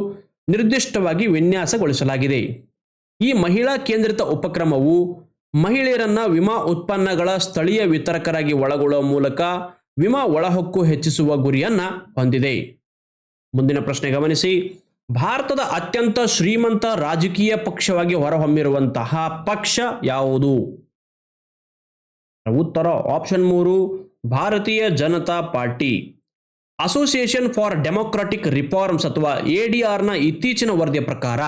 ನಿರ್ದಿಷ್ಟವಾಗಿ ವಿನ್ಯಾಸಗೊಳಿಸಲಾಗಿದೆ. ಈ ಮಹಿಳಾ ಕೇಂದ್ರಿತ ಉಪಕ್ರಮವು ಮಹಿಳೆಯರನ್ನ ವಿಮಾ ಉತ್ಪನ್ನಗಳ ಸ್ಥಳೀಯ ವಿತರಕರಾಗಿ ಒಳಗೊಳ್ಳುವ ಮೂಲಕ ವಿಮಾ ಒಳಹೊಕ್ಕು ಹೆಚ್ಚಿಸುವ ಗುರಿಯನ್ನ ಹೊಂದಿದೆ. ಮುಂದಿನ ಪ್ರಶ್ನೆ ಗಮನಿಸಿ. ಭಾರತದ ಅತ್ಯಂತ ಶ್ರೀಮಂತ ರಾಜಕೀಯ ಪಕ್ಷವಾಗಿ ಹೊರಹೊಮ್ಮಿರುವಂತಹ ಪಕ್ಷ ಯಾವುದು? ಉತ್ತರ ಆಪ್ಷನ್ ಮೂರು, Bharatiya Janata party. Association for democratic reforms ಅಥವಾ ಎ ಡಿ ಆರ್ನ ಇತ್ತೀಚಿನ ವರದಿಯ ಪ್ರಕಾರ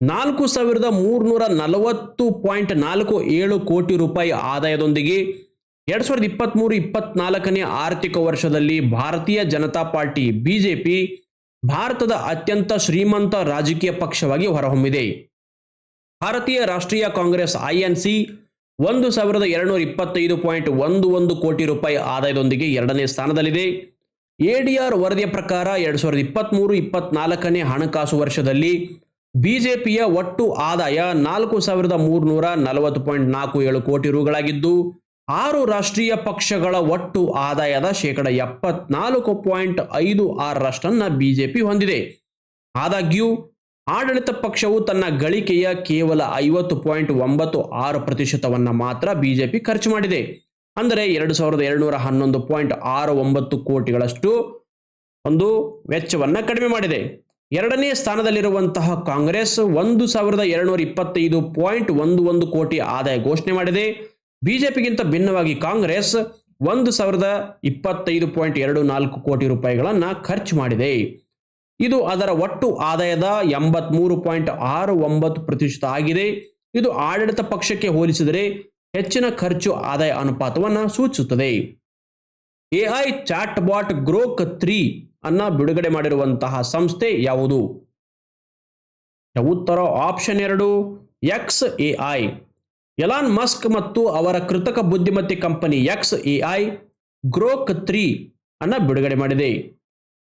ನಾಲ್ಕು ಸಾವಿರದ ಮೂರುನೂರ ನಲವತ್ತು ಪಾಯಿಂಟ್ ನಾಲ್ಕು ಏಳು ಕೋಟಿ ರೂಪಾಯಿ ಆದಾಯದೊಂದಿಗೆ ಎರಡು ಸಾವಿರದ ಇಪ್ಪತ್ತ್ಮೂರು ಇಪ್ಪತ್ನಾಲ್ಕನೇ ಆರ್ಥಿಕ ವರ್ಷದಲ್ಲಿ ಭಾರತೀಯ ಜನತಾ ಪಾರ್ಟಿ ಬಿಜೆಪಿ ಭಾರತದ ಅತ್ಯಂತ ಶ್ರೀಮಂತ ರಾಜಕೀಯ ಪಕ್ಷವಾಗಿ ಹೊರಹೊಮ್ಮಿದೆ. ಭಾರತೀಯ ರಾಷ್ಟ್ರೀಯ ಕಾಂಗ್ರೆಸ್ ಐಎನ್ಸಿ ಒಂದು ಸಾವಿರದ ಎರಡುನೂರ ಇಪ್ಪತ್ತೈದು ಪಾಯಿಂಟ್ ಒಂದು ಒಂದು ಕೋಟಿ ರೂಪಾಯಿ ಆದಾಯದೊಂದಿಗೆ ಎರಡನೇ ಸ್ಥಾನದಲ್ಲಿದೆ. ಎಡಿಆರ್ ವರದಿಯ ಪ್ರಕಾರ ಎರಡು ಸಾವಿರದ ಇಪ್ಪತ್ತ್ಮೂರು ಇಪ್ಪತ್ನಾಲ್ಕನೇ ಹಣಕಾಸು ವರ್ಷದಲ್ಲಿ ಬಿಜೆಪಿಯ ಒಟ್ಟು ಆದಾಯ ನಾಲ್ಕು ಸಾವಿರದ ಮೂರುನೂರ ನಲವತ್ತು ಪಾಯಿಂಟ್ ನಾಲ್ಕು ಏಳು ಕೋಟಿ ರುಗಳಾಗಿದ್ದು, ಆರು ರಾಷ್ಟ್ರೀಯ ಪಕ್ಷಗಳ ಒಟ್ಟು ಆದಾಯದ ಶೇಕಡ ಎಪ್ಪತ್ನಾಲ್ಕು ಪಾಯಿಂಟ್ ಐದು ಆರರಷ್ಟನ್ನು ಬಿಜೆಪಿ ಹೊಂದಿದೆ. ಆದಾಗ್ಯೂ, ಆಡಳಿತ ಪಕ್ಷವು ತನ್ನ ಗಳಿಕೆಯ ಕೇವಲ ಐವತ್ತು ಪಾಯಿಂಟ್ ಒಂಬತ್ತು ಆರು ಪ್ರತಿಶತವನ್ನು ಮಾತ್ರ ಬಿಜೆಪಿ ಖರ್ಚು ಮಾಡಿದೆ. ಅಂದರೆ ಎರಡು ಸಾವಿರದ ಎರಡುನೂರ ಹನ್ನೊಂದು ಪಾಯಿಂಟ್ ಆರು ಒಂಬತ್ತು ಕೋಟಿಗಳಷ್ಟು ಒಂದು ವೆಚ್ಚವನ್ನು ಕಡಿಮೆ ಮಾಡಿದೆ. ಎರಡನೇ ಸ್ಥಾನದಲ್ಲಿರುವಂತಹ ಕಾಂಗ್ರೆಸ್ ಒಂದು ಸಾವಿರದ ಎರಡುನೂರ ಇಪ್ಪತ್ತೈದು ಪಾಯಿಂಟ್ ಒಂದು ಒಂದು ಕೋಟಿ ಆದಾಯ ಘೋಷಣೆ ಮಾಡಿದೆ. ಬಿಜೆಪಿಗಿಂತ ಭಿನ್ನವಾಗಿ ಕಾಂಗ್ರೆಸ್ ಒಂದು ಸಾವಿರದ ಇಪ್ಪತ್ತೈದು ಪಾಯಿಂಟ್ ಎರಡು ನಾಲ್ಕು ಕೋಟಿ ರೂಪಾಯಿಗಳನ್ನು ಖರ್ಚು ಮಾಡಿದೆ. ಇದು ಅದರ ಒಟ್ಟು ಆದಾಯದ ಎಂಬತ್ಮೂರು ಪಾಯಿಂಟ್ ಆರು ಒಂಬತ್ತು ಪ್ರತಿಶತ ಆಗಿದೆ. ಇದು ಆಡಳಿತ ಪಕ್ಷಕ್ಕೆ ಹೋಲಿಸಿದರೆ ಹೆಚ್ಚಿನ ಖರ್ಚು ಆದಾಯ ಅನುಪಾತವನ್ನು ಸೂಚಿಸುತ್ತದೆ. AI chat bot Grok three ಅನ್ನ ಬಿಡುಗಡೆ ಮಾಡಿರುವಂತಹ ಸಂಸ್ಥೆ ಯಾವುದು? ಉತ್ತರ ಆಪ್ಷನ್ ಎರಡು, ಎಕ್ಸ್ ಎಐ ಎಲಾನ್ ಮಸ್ಕ್ ಮತ್ತು ಅವರ ಕೃತಕ ಬುದ್ಧಿಮತ್ತೆ company X AI Grok three ಅನ್ನ ಬಿಡುಗಡೆ ಮಾಡಿದೆ.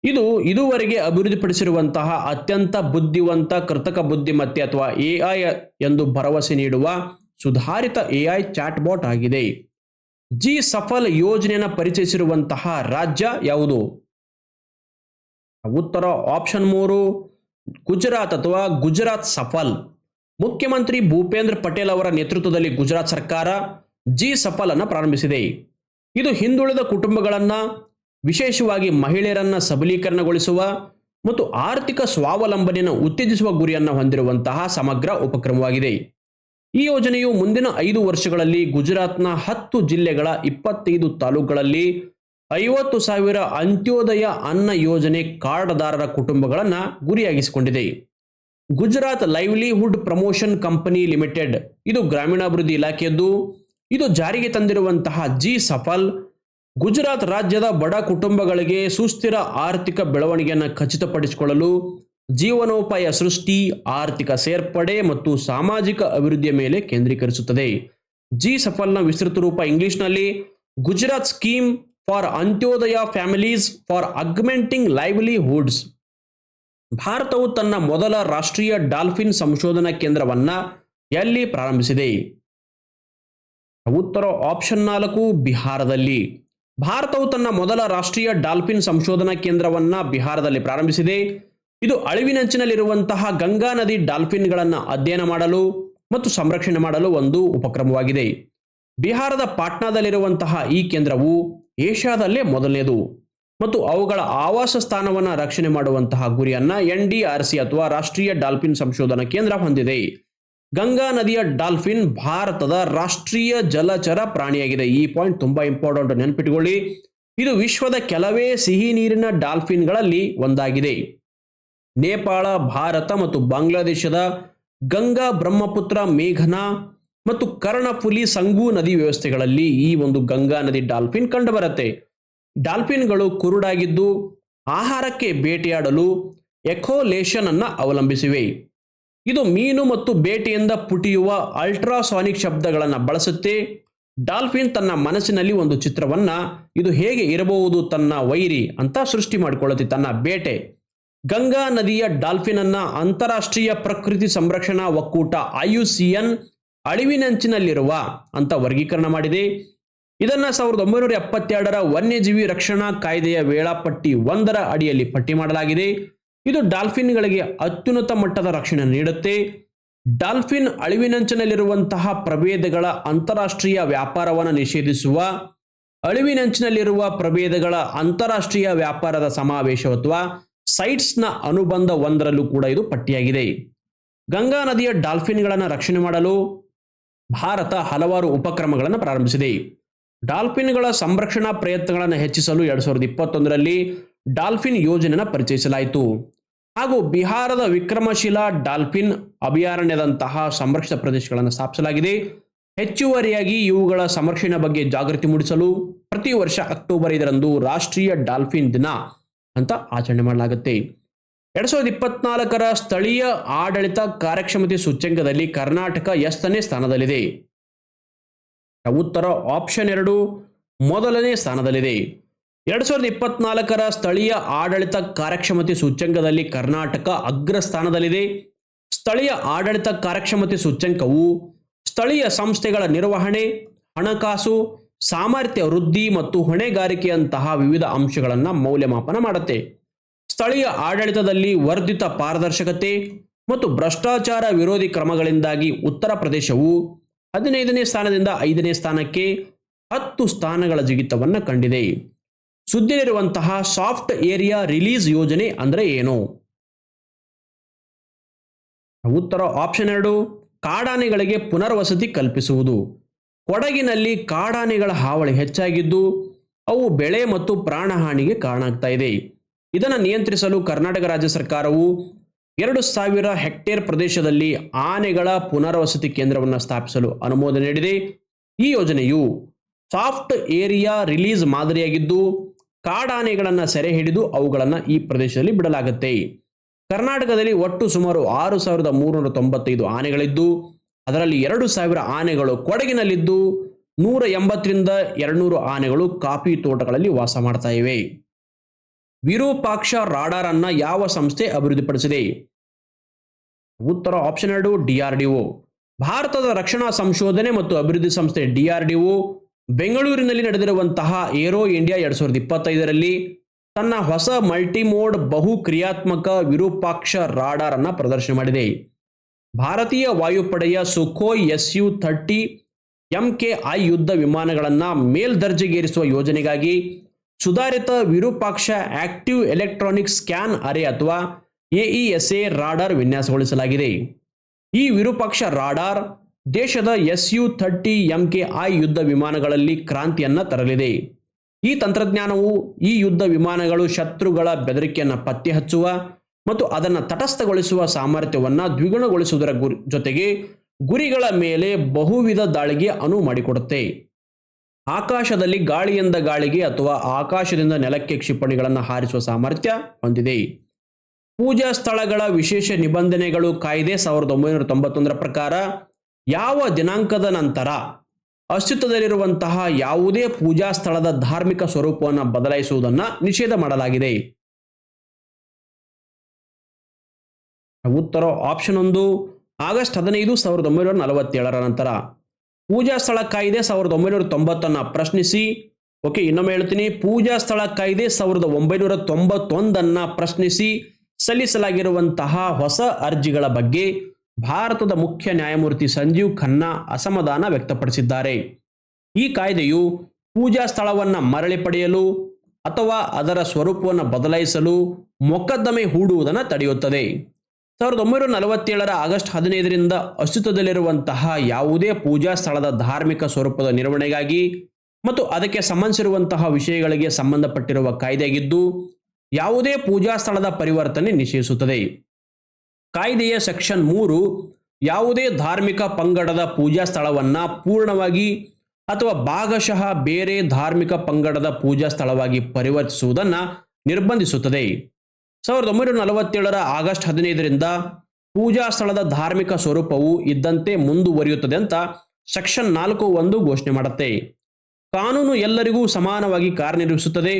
ಇದು ಇದುವರೆಗೆ ಅಭಿವೃದ್ಧಿಪಡಿಸಿರುವಂತಹ ಅತ್ಯಂತ ಬುದ್ಧಿವಂತ ಕೃತಕ ಬುದ್ಧಿಮತ್ತೆ ಅಥವಾ ಎಐ ಎಂದು ಭರವಸೆ ನೀಡುವ ಸುಧಾರಿತ ಎಐ ಚಾಟ್ಬಾಟ್ ಆಗಿದೆ. ಜಿ ಸಫಲ್ ಯೋಜನೆಯನ್ನು ಪರಿಚಯಿಸಿರುವಂತಹ ರಾಜ್ಯ ಯಾವುದು? ಉತ್ತರ ಆಪ್ಷನ್ ಮೂರು, ಗುಜರಾತ್ ಅಥವಾ ಗುಜರಾತ್ ಸಫಲ್. ಮುಖ್ಯಮಂತ್ರಿ ಭೂಪೇಂದ್ರ ಪಟೇಲ್ ಅವರ ನೇತೃತ್ವದಲ್ಲಿ ಗುಜರಾತ್ ಸರ್ಕಾರ ಜಿ ಸಫಲ್ ಅನ್ನು ಪ್ರಾರಂಭಿಸಿದೆ. ಇದು ಹಿಂದುಳಿದ ಕುಟುಂಬಗಳನ್ನು, ವಿಶೇಷವಾಗಿ ಮಹಿಳೆಯರನ್ನು ಸಬಲೀಕರಣಗೊಳಿಸುವ ಮತ್ತು ಆರ್ಥಿಕ ಸ್ವಾವಲಂಬನೆಯನ್ನು ಉತ್ತೇಜಿಸುವ ಗುರಿಯನ್ನು ಹೊಂದಿರುವಂತಹ ಸಮಗ್ರ ಉಪಕ್ರಮವಾಗಿದೆ. ಈ ಯೋಜನೆಯು ಮುಂದಿನ ಐದು ವರ್ಷಗಳಲ್ಲಿ ಗುಜರಾತ್ನ ಹತ್ತು ಜಿಲ್ಲೆಗಳ ಇಪ್ಪತ್ತೈದು ತಾಲೂಕುಗಳಲ್ಲಿ ಐವತ್ತು ಸಾವಿರ ಅಂತ್ಯೋದಯ ಅನ್ನ ಯೋಜನೆ ಕಾರ್ಡ್ದಾರರ ಕುಟುಂಬಗಳನ್ನು ಗುರಿಯಾಗಿಸಿಕೊಂಡಿದೆ. Gujarat livelihood promotion company limited, ಇದು ಗ್ರಾಮೀಣಾಭಿವೃದ್ಧಿ ಇಲಾಖೆಯದ್ದು. ಇದು ಜಾರಿಗೆ ತಂದಿರುವಂತಹ ಜಿ ಸಫಲ್, ಗುಜರಾತ್ ರಾಜ್ಯದ ಬಡ ಕುಟುಂಬಗಳಿಗೆ ಸುಸ್ಥಿರ ಆರ್ಥಿಕ ಬೆಳವಣಿಗೆಯನ್ನು ಖಚಿತಪಡಿಸಿಕೊಳ್ಳಲು ಜೀವನೋಪಾಯ ಸೃಷ್ಟಿ, ಆರ್ಥಿಕ ಸೇರ್ಪಡೆ ಮತ್ತು ಸಾಮಾಜಿಕ ಅಭಿವೃದ್ಧಿಯ ಮೇಲೆ ಕೇಂದ್ರೀಕರಿಸುತ್ತದೆ. ಜಿ ಸಫಲ್ನ ವಿಸ್ತೃತ ರೂಪ ಇಂಗ್ಲಿಷ್ನಲ್ಲಿ, Gujarat scheme for Antyodaya families for augmenting livelihoods ಭಾರತವು ತನ್ನ ಮೊದಲ ರಾಷ್ಟ್ರೀಯ ಡಾಲ್ಫಿನ್ ಸಂಶೋಧನಾ ಕೇಂದ್ರವನ್ನ ಎಲ್ಲಿ ಪ್ರಾರಂಭಿಸಿದೆ? ಉತ್ತರ ಆಪ್ಷನ್ ನಾಲ್ಕು, ಬಿಹಾರದಲ್ಲಿ. ಭಾರತವು ತನ್ನ ಮೊದಲ ರಾಷ್ಟ್ರೀಯ ಡಾಲ್ಫಿನ್ ಸಂಶೋಧನಾ ಕೇಂದ್ರವನ್ನ ಬಿಹಾರದಲ್ಲಿ ಪ್ರಾರಂಭಿಸಿದೆ. ಇದು ಅಳಿವಿನಂಚಿನಲ್ಲಿರುವಂತಹ ಗಂಗಾ ನದಿ ಡಾಲ್ಫಿನ್ಗಳನ್ನು ಅಧ್ಯಯನ ಮಾಡಲು ಮತ್ತು ಸಂರಕ್ಷಣೆ ಮಾಡಲು ಒಂದು ಉಪಕ್ರಮವಾಗಿದೆ. ಬಿಹಾರದ ಪಾಟ್ನಾದಲ್ಲಿರುವಂತಹ ಈ ಕೇಂದ್ರವು ಏಷ್ಯಾದಲ್ಲೇ ಮೊದಲನೇದು ಮತ್ತು ಅವುಗಳ ಆವಾಸ ಸ್ಥಾನವನ್ನು ರಕ್ಷಣೆ ಮಾಡುವಂತಹ ಗುರಿಯನ್ನ ಎನ್ ಡಿ ಆರ್ ಸಿ ಅಥವಾ ರಾಷ್ಟ್ರೀಯ ಡಾಲ್ಫಿನ್ ಸಂಶೋಧನಾ ಕೇಂದ್ರ ಹೊಂದಿದೆ. ಗಂಗಾ ನದಿಯ ಡಾಲ್ಫಿನ್ ಭಾರತದ ರಾಷ್ಟ್ರೀಯ ಜಲಚರ ಪ್ರಾಣಿಯಾಗಿದೆ. ಈ ಪಾಯಿಂಟ್ ತುಂಬಾ ಇಂಪಾರ್ಟೆಂಟ್ ನೆನಪಿಟ್ಟುಕೊಳ್ಳಿ ಇದು ವಿಶ್ವದ ಕೆಲವೇ ಸಿಹಿ ನೀರಿನ ಡಾಲ್ಫಿನ್ಗಳಲ್ಲಿ ಒಂದಾಗಿದೆ. ನೇಪಾಳ, ಭಾರತ ಮತ್ತು ಬಾಂಗ್ಲಾದೇಶದ ಗಂಗಾ ಬ್ರಹ್ಮಪುತ್ರ, ಮೇಘನಾ ಮತ್ತು ಕರ್ಣಫುಲಿ ಸಂಗು ನದಿ ವ್ಯವಸ್ಥೆಗಳಲ್ಲಿ ಈ ಒಂದು ಗಂಗಾ ನದಿ ಡಾಲ್ಫಿನ್ ಕಂಡುಬರುತ್ತೆ. ಡಾಲ್ಫಿನ್ಗಳು ಕುರುಡಾಗಿದ್ದು ಆಹಾರಕ್ಕೆ ಬೇಟೆಯಾಡಲು ಎಕೋಲೇಷನ್ ಅನ್ನು ಅವಲಂಬಿಸಿವೆ. ಇದು ಮೀನು ಮತ್ತು ಬೇಟೆಯಿಂದ ಪುಟಿಯುವ ಅಲ್ಟ್ರಾಸಾನಿಕ್ ಶಬ್ದಗಳನ್ನು ಬಳಸುತ್ತೆ. ಡಾಲ್ಫಿನ್ ತನ್ನ ಮನಸ್ಸಿನಲ್ಲಿ ಒಂದು ಚಿತ್ರವನ್ನ, ಇದು ಹೇಗೆ ಇರಬಹುದು ತನ್ನ ವೈರಿ ಅಂತ ಸೃಷ್ಟಿ ಮಾಡಿಕೊಳ್ಳುತ್ತೆ ತನ್ನ ಬೇಟೆ. ಗಂಗಾ ನದಿಯ ಡಾಲ್ಫಿನ್ ಅನ್ನ ಅಂತಾರಾಷ್ಟ್ರೀಯ ಪ್ರಕೃತಿ ಸಂರಕ್ಷಣಾ ಒಕ್ಕೂಟ ಐಯುಸಿಎನ್ ಅಳಿವಿನಂಚಿನಲ್ಲಿರುವ ಅಂತ ವರ್ಗೀಕರಣ ಮಾಡಿದೆ. ಇದನ್ನ ಸಾವಿರದ ಒಂಬೈನೂರ ಎಪ್ಪತ್ತೆರಡರ ವನ್ಯಜೀವಿ ರಕ್ಷಣಾ ಕಾಯ್ದೆಯ ವೇಳಾಪಟ್ಟಿ ಒಂದರ ಅಡಿಯಲ್ಲಿ ಪಟ್ಟಿ ಮಾಡಲಾಗಿದೆ. ಇದು ಡಾಲ್ಫಿನ್ಗಳಿಗೆ ಅತ್ಯುನ್ನತ ಮಟ್ಟದ ರಕ್ಷಣೆ ನೀಡುತ್ತೆ. ಡಾಲ್ಫಿನ್ ಅಳಿವಿನಂಚಿನಲ್ಲಿರುವಂತಹ ಪ್ರಭೇದಗಳ ಅಂತಾರಾಷ್ಟ್ರೀಯ ವ್ಯಾಪಾರವನ್ನು ನಿಷೇಧಿಸುವ, ಅಳಿವಿನಂಚಿನಲ್ಲಿರುವ ಪ್ರಭೇದಗಳ ಅಂತಾರಾಷ್ಟ್ರೀಯ ವ್ಯಾಪಾರದ ಸಮಾವೇಶ ಅಥವಾ ಸೈಟ್ಸ್ನ ಅನುಬಂಧ ಒಂದರಲ್ಲೂ ಕೂಡ ಇದು ಪಟ್ಟಿಯಾಗಿದೆ. ಗಂಗಾ ನದಿಯ ಡಾಲ್ಫಿನ್ಗಳನ್ನು ರಕ್ಷಣೆ ಮಾಡಲು ಭಾರತ ಹಲವಾರು ಉಪಕ್ರಮಗಳನ್ನು ಪ್ರಾರಂಭಿಸಿದೆ. ಡಾಲ್ಫಿನ್ಗಳ ಸಂರಕ್ಷಣಾ ಪ್ರಯತ್ನಗಳನ್ನು ಹೆಚ್ಚಿಸಲು ಎರಡ್ ಸಾವಿರದ ಇಪ್ಪತ್ತೊಂದರಲ್ಲಿ ಡಾಲ್ಫಿನ್ ಯೋಜನೆಯನ್ನು ಪರಿಚಯಿಸಲಾಯಿತು. ಹಾಗೂ ಬಿಹಾರದ ವಿಕ್ರಮಶಿಲಾ ಡಾಲ್ಫಿನ್ ಅಭಯಾರಣ್ಯದಂತಹ ಸಂರಕ್ಷಿತ ಪ್ರದೇಶಗಳನ್ನು ಸ್ಥಾಪಿಸಲಾಗಿದೆ. ಹೆಚ್ಚುವರಿಯಾಗಿ ಇವುಗಳ ಸಂರಕ್ಷಣೆ ಬಗ್ಗೆ ಜಾಗೃತಿ ಮೂಡಿಸಲು ಪ್ರತಿ ವರ್ಷ ಅಕ್ಟೋಬರ್ ಐದರಂದು ರಾಷ್ಟ್ರೀಯ ಡಾಲ್ಫಿನ್ ದಿನ ಅಂತ ಆಚರಣೆ ಮಾಡಲಾಗುತ್ತೆ. ಎರಡ್ ಸಾವಿರದ ಇಪ್ಪತ್ನಾಲ್ಕರ ಸ್ಥಳೀಯ ಆಡಳಿತ ಕಾರ್ಯಕ್ಷಮತೆ ಸೂಚ್ಯಂಕದಲ್ಲಿ ಕರ್ನಾಟಕ ಎಷ್ಟನೇ ಸ್ಥಾನದಲ್ಲಿದೆ? ಉತ್ತರ ಆಪ್ಷನ್ ಎರಡು ಮೊದಲನೇ ಸ್ಥಾನದಲ್ಲಿದೆ. ಎರಡ್ ಸಾವಿರದ ಇಪ್ಪತ್ನಾಲ್ಕರ ಸ್ಥಳೀಯ ಆಡಳಿತ ಕಾರ್ಯಕ್ಷಮತೆ ಸೂಚ್ಯಂಕದಲ್ಲಿ ಕರ್ನಾಟಕ ಅಗ್ರ ಸ್ಥಾನದಲ್ಲಿದೆ. ಸ್ಥಳೀಯ ಆಡಳಿತ ಕಾರ್ಯಕ್ಷಮತೆ ಸೂಚ್ಯಂಕವು ಸ್ಥಳೀಯ ಸಂಸ್ಥೆಗಳ ನಿರ್ವಹಣೆ, ಹಣಕಾಸು ಸಾಮರ್ಥ್ಯ, ವೃದ್ಧಿ ಮತ್ತು ಹೊಣೆಗಾರಿಕೆಯಂತಹ ವಿವಿಧ ಅಂಶಗಳನ್ನು ಮೌಲ್ಯಮಾಪನ ಮಾಡುತ್ತೆ. ಸ್ಥಳೀಯ ಆಡಳಿತದಲ್ಲಿ ವರ್ಧಿತ ಪಾರದರ್ಶಕತೆ ಮತ್ತು ಭ್ರಷ್ಟಾಚಾರ ವಿರೋಧಿ ಕ್ರಮಗಳಿಂದಾಗಿ ಉತ್ತರ ಪ್ರದೇಶವು ಹದಿನೈದನೇ ಸ್ಥಾನದಿಂದ ಐದನೇ ಸ್ಥಾನಕ್ಕೆ ಹತ್ತು ಸ್ಥಾನಗಳ ಜಿಗಿತವನ್ನು ಕಂಡಿದೆ. ಸುದ್ದಿಯಲ್ಲಿರುವಂತಹ ಸಾಫ್ಟ್ ಏರಿಯಾ ರಿಲೀಸ್ ಯೋಜನೆ ಅಂದರೆ ಏನು? ಉತ್ತರ ಆಪ್ಷನ್ ಎರಡು, ಕಾಡಾನೆಗಳಿಗೆ ಪುನರ್ವಸತಿ ಕಲ್ಪಿಸುವುದು. ಕೊಡಗಿನಲ್ಲಿ ಕಾಡಾನೆಗಳ ಹಾವಳಿ ಹೆಚ್ಚಾಗಿದ್ದು, ಅವು ಬೆಳೆ ಮತ್ತು ಪ್ರಾಣಹಾನಿಗೆ ಕಾರಣ ಆಗ್ತಾ ಇದೆ. ಇದನ್ನು ನಿಯಂತ್ರಿಸಲು ಕರ್ನಾಟಕ ರಾಜ್ಯ ಸರ್ಕಾರವು ಎರಡು ಸಾವಿರ ಹೆಕ್ಟೇರ್ ಪ್ರದೇಶದಲ್ಲಿ ಆನೆಗಳ ಪುನರ್ವಸತಿ ಕೇಂದ್ರವನ್ನು ಸ್ಥಾಪಿಸಲು ಅನುಮೋದನೆ ನೀಡಿದೆ. ಈ ಯೋಜನೆಯು ಸಾಫ್ಟ್ ಏರಿಯಾ ರಿಲೀಸ್ ಮಾದರಿಯಾಗಿದ್ದು, ಕಾಡಾನೆಗಳನ್ನು ಸೆರೆ ಹಿಡಿದು ಅವುಗಳನ್ನು ಈ ಪ್ರದೇಶದಲ್ಲಿ ಬಿಡಲಾಗುತ್ತೆ. ಕರ್ನಾಟಕದಲ್ಲಿ ಒಟ್ಟು ಸುಮಾರು ಆರು ಸಾವಿರದ ಮೂರುನೂರ ತೊಂಬತ್ತೈದು ಆನೆಗಳಿದ್ದು ಅದರಲ್ಲಿ ಎರಡು ಸಾವಿರ ಆನೆಗಳು ಕೊಡಗಿನಲ್ಲಿದ್ದು ನೂರ ಎಂಬತ್ತರಿಂದ ಎರಡುನೂರು ಆನೆಗಳು ಕಾಫಿ ತೋಟಗಳಲ್ಲಿ ವಾಸ ಮಾಡ್ತಾ ಇವೆ. ವಿರೂಪಾಕ್ಷ ರಾಡಾರ್ ಅನ್ನ ಯಾವ ಸಂಸ್ಥೆ ಅಭಿವೃದ್ಧಿಪಡಿಸಿದೆ? ಉತ್ತರ ಆಪ್ಷನ್ ಎರಡು ಡಿಆರ್ಡಿಒ ಭಾರತದ ರಕ್ಷಣಾ ಸಂಶೋಧನೆ ಮತ್ತು ಅಭಿವೃದ್ಧಿ ಸಂಸ್ಥೆ ಡಿಆರ್ಡಿಒ ಬೆಂಗಳೂರಿನಲ್ಲಿ ನಡೆದಿರುವಂತಹ ಏರೋ ಇಂಡಿಯಾ ಎರಡ್ ಸಾವಿರದ ಇಪ್ಪತ್ತೈದರಲ್ಲಿ ತನ್ನ ಹೊಸ ಮಲ್ಟಿಮೋಡ್ ಬಹು ಕ್ರಿಯಾತ್ಮಕ ವಿರೂಪಾಕ್ಷ ರಾಡಾರ್ ಅನ್ನ ಪ್ರದರ್ಶನ ಮಾಡಿದೆ. ಭಾರತೀಯ ವಾಯುಪಡೆಯ Sukhoi S U thirty MKI ಯುದ್ಧ ವಿಮಾನಗಳನ್ನು ಮೇಲ್ದರ್ಜೆಗೇರಿಸುವ ಯೋಜನೆಗಾಗಿ ಸುಧಾರಿತ ವಿರೂಪಾಕ್ಷ ಆಕ್ಟಿವ್ ಎಲೆಕ್ಟ್ರಾನಿಕ್ ಸ್ಕ್ಯಾನ್ ಅರೆ ಅಥವಾ ಎಇಎಸ್ಎ ರಾಡಾರ್ ವಿನ್ಯಾಸಗೊಳಿಸಲಾಗಿದೆ. ಈ ವಿರೂಪಾಕ್ಷ ರಾಡಾರ್ ದೇಶದ ಎಸ್ ಯು ಥರ್ಟಿ ಎಂಕೆಐ ಯುದ್ಧ ವಿಮಾನಗಳಲ್ಲಿ ಕ್ರಾಂತಿಯನ್ನು ತರಲಿದೆ. ಈ ತಂತ್ರಜ್ಞಾನವು ಈ ಯುದ್ಧ ವಿಮಾನಗಳು ಶತ್ರುಗಳ ಬೆದರಿಕೆಯನ್ನು ಪತ್ತೆ ಹಚ್ಚುವ ಮತ್ತು ಅದನ್ನು ತಟಸ್ಥಗೊಳಿಸುವ ಸಾಮರ್ಥ್ಯವನ್ನು ದ್ವಿಗುಣಗೊಳಿಸುವುದರ ಗುರಿ ಜೊತೆಗೆ ಗುರಿಗಳ ಮೇಲೆ ಬಹುವಿಧ ದಾಳಿಗೆ ಅನುವು ಮಾಡಿಕೊಡುತ್ತೆ. ಆಕಾಶದಲ್ಲಿ ಗಾಳಿಯಿಂದ ಗಾಳಿಗೆ ಅಥವಾ ಆಕಾಶದಿಂದ ನೆಲಕ್ಕೆ ಕ್ಷಿಪಣಿಗಳನ್ನು ಹಾರಿಸುವ ಸಾಮರ್ಥ್ಯ ಹೊಂದಿದೆ. ಪೂಜಾ ಸ್ಥಳಗಳ ವಿಶೇಷ ನಿಬಂಧನೆಗಳು ಕಾಯ್ದೆ ಸಾವಿರದ ಒಂಬೈನೂರ ತೊಂಬತ್ತೊಂದರ ಪ್ರಕಾರ ಯಾವ ದಿನಾಂಕದ ನಂತರ ಅಸ್ತಿತ್ವದಲ್ಲಿರುವಂತಹ ಯಾವುದೇ ಪೂಜಾ ಸ್ಥಳದ ಧಾರ್ಮಿಕ ಸ್ವರೂಪವನ್ನು ಬದಲಾಯಿಸುವುದನ್ನು ನಿಷೇಧ ಮಾಡಲಾಗಿದೆ. ಉತ್ತರ ಆಪ್ಷನ್ ಒಂದು, ಆಗಸ್ಟ್ ಹದಿನೈದು ಸಾವಿರದ ಒಂಬೈನೂರ ನಲವತ್ತೇಳರ ನಂತರ. ಪೂಜಾ ಸ್ಥಳ ಕಾಯ್ದೆ ಸಾವಿರದ ಒಂಬೈನೂರ ತೊಂಬತ್ತನ್ನು ಪ್ರಶ್ನಿಸಿ. ಓಕೆ ಇನ್ನೊಮ್ಮೆ ಹೇಳ್ತೀನಿ. ಪೂಜಾ ಸ್ಥಳ ಕಾಯ್ದೆ ಸಾವಿರದ ಒಂಬೈನೂರ ತೊಂಬತ್ತೊಂದನ್ನು ಪ್ರಶ್ನಿಸಿ. ಸಲ್ಲಿಸಲಾಗಿರುವಂತಹ ಹೊಸ ಅರ್ಜಿಗಳ ಬಗ್ಗೆ ಭಾರತದ ಮುಖ್ಯ ನ್ಯಾಯಮೂರ್ತಿ ಸಂಜೀವ್ ಖನ್ನಾ ಅಸಮಾಧಾನ ವ್ಯಕ್ತಪಡಿಸಿದ್ದಾರೆ. ಈ ಕಾಯ್ದೆಯು ಪೂಜಾ ಸ್ಥಳವನ್ನು ಮರಳಿ ಪಡೆಯಲು ಅಥವಾ ಅದರ ಸ್ವರೂಪವನ್ನು ಬದಲಾಯಿಸಲು ಮೊಕದ್ದಮೆ ಹೂಡುವುದನ್ನು ತಡೆಯುತ್ತದೆ. ಸಾವಿರದ ಒಂಬೈನೂರ ನಲವತ್ತೇಳರ ಆಗಸ್ಟ್ ಹದಿನೈದರಿಂದ ಅಸ್ತಿತ್ವದಲ್ಲಿರುವಂತಹ ಯಾವುದೇ ಪೂಜಾ ಸ್ಥಳದ ಧಾರ್ಮಿಕ ಸ್ವರೂಪದ ನಿರ್ವಹಣೆಗಾಗಿ ಮತ್ತು ಅದಕ್ಕೆ ಸಂಬಂಧಿಸಿರುವಂತಹ ವಿಷಯಗಳಿಗೆ ಸಂಬಂಧಪಟ್ಟಿರುವ ಕಾಯ್ದೆಯಾಗಿದ್ದು, ಯಾವುದೇ ಪೂಜಾ ಸ್ಥಳದ ಪರಿವರ್ತನೆ ನಿಷೇಧಿಸುತ್ತದೆ. ಕಾಯ್ದೆಯ ಸೆಕ್ಷನ್ ಮೂರು, ಯಾವುದೇ ಧಾರ್ಮಿಕ ಪಂಗಡದ ಪೂಜಾ ಸ್ಥಳವನ್ನು ಪೂರ್ಣವಾಗಿ ಅಥವಾ ಭಾಗಶಃ ಬೇರೆ ಧಾರ್ಮಿಕ ಪಂಗಡದ ಪೂಜಾ ಸ್ಥಳವಾಗಿ ಪರಿವರ್ತಿಸುವುದನ್ನು ನಿರ್ಬಂಧಿಸುತ್ತದೆ. ಸಾವಿರದ ಒಂಬೈನೂರ ನಲವತ್ತೇಳರ ಆಗಸ್ಟ್ ಹದಿನೈದರಿಂದ ಪೂಜಾ ಸ್ಥಳದ ಧಾರ್ಮಿಕ ಸ್ವರೂಪವು ಇದ್ದಂತೆ ಮುಂದುವರಿಯುತ್ತದೆ ಅಂತ ಸೆಕ್ಷನ್ ನಾಲ್ಕು ಒಂದು ಘೋಷಣೆ ಮಾಡುತ್ತೆ. ಕಾನೂನು ಎಲ್ಲರಿಗೂ ಸಮಾನವಾಗಿ ಕಾರ್ಯನಿರ್ವಹಿಸುತ್ತದೆ.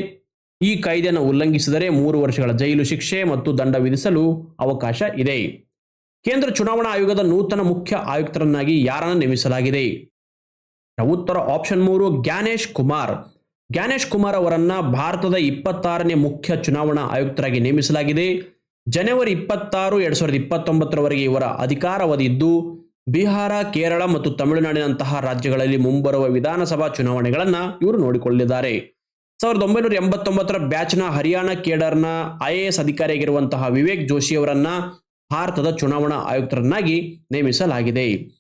ಈ ಕಾಯ್ದೆಯನ್ನು ಉಲ್ಲಂಘಿಸಿದರೆ ಮೂರು ವರ್ಷಗಳ ಜೈಲು ಶಿಕ್ಷೆ ಮತ್ತು ದಂಡ ವಿಧಿಸಲು ಅವಕಾಶ ಇದೆ. ಕೇಂದ್ರ ಚುನಾವಣಾ ಆಯೋಗದ ನೂತನ ಮುಖ್ಯ ಆಯುಕ್ತರನ್ನಾಗಿ ಯಾರನ್ನು ನೇಮಿಸಲಾಗಿದೆ? ಉತ್ತರ ಆಪ್ಷನ್ ಮೂರು, ಜ್ಞಾನೇಶ್ ಕುಮಾರ್. ಜ್ಞಾನೇಶ್ ಕುಮಾರ್ ಅವರನ್ನ ಭಾರತದ ಇಪ್ಪತ್ತಾರನೇ ಮುಖ್ಯ ಚುನಾವಣಾ ಆಯುಕ್ತರಾಗಿ ನೇಮಿಸಲಾಗಿದೆ. ಜನವರಿ ಇಪ್ಪತ್ತಾರು, ಎರಡ್ ಸಾವಿರದ ಇಪ್ಪತ್ತೊಂಬತ್ತರವರೆಗೆ ಇವರ ಅಧಿಕಾರಾವಧಿ ಇದ್ದು, ಬಿಹಾರ, ಕೇರಳ ಮತ್ತು ತಮಿಳುನಾಡಿನಂತಹ ರಾಜ್ಯಗಳಲ್ಲಿ ಮುಂಬರುವ ವಿಧಾನಸಭಾ ಚುನಾವಣೆಗಳನ್ನು ಇವರು ನೋಡಿಕೊಳ್ಳಲಿದ್ದಾರೆ. ಸಾವಿರದ ಒಂಬೈನೂರ ಎಂಬತ್ತೊಂಬತ್ತರ ಬ್ಯಾಚ್ನ ಹರಿಯಾಣ ಕೇಡರ್ನ ಐಎಎಸ್ ಅಧಿಕಾರಿಯಾಗಿರುವಂತಹ ವಿವೇಕ್ ಜೋಶಿ ಅವರನ್ನ ಭಾರತದ ಚುನಾವಣಾ ಆಯುಕ್ತರನ್ನಾಗಿ ನೇಮಿಸಲಾಗಿದೆ.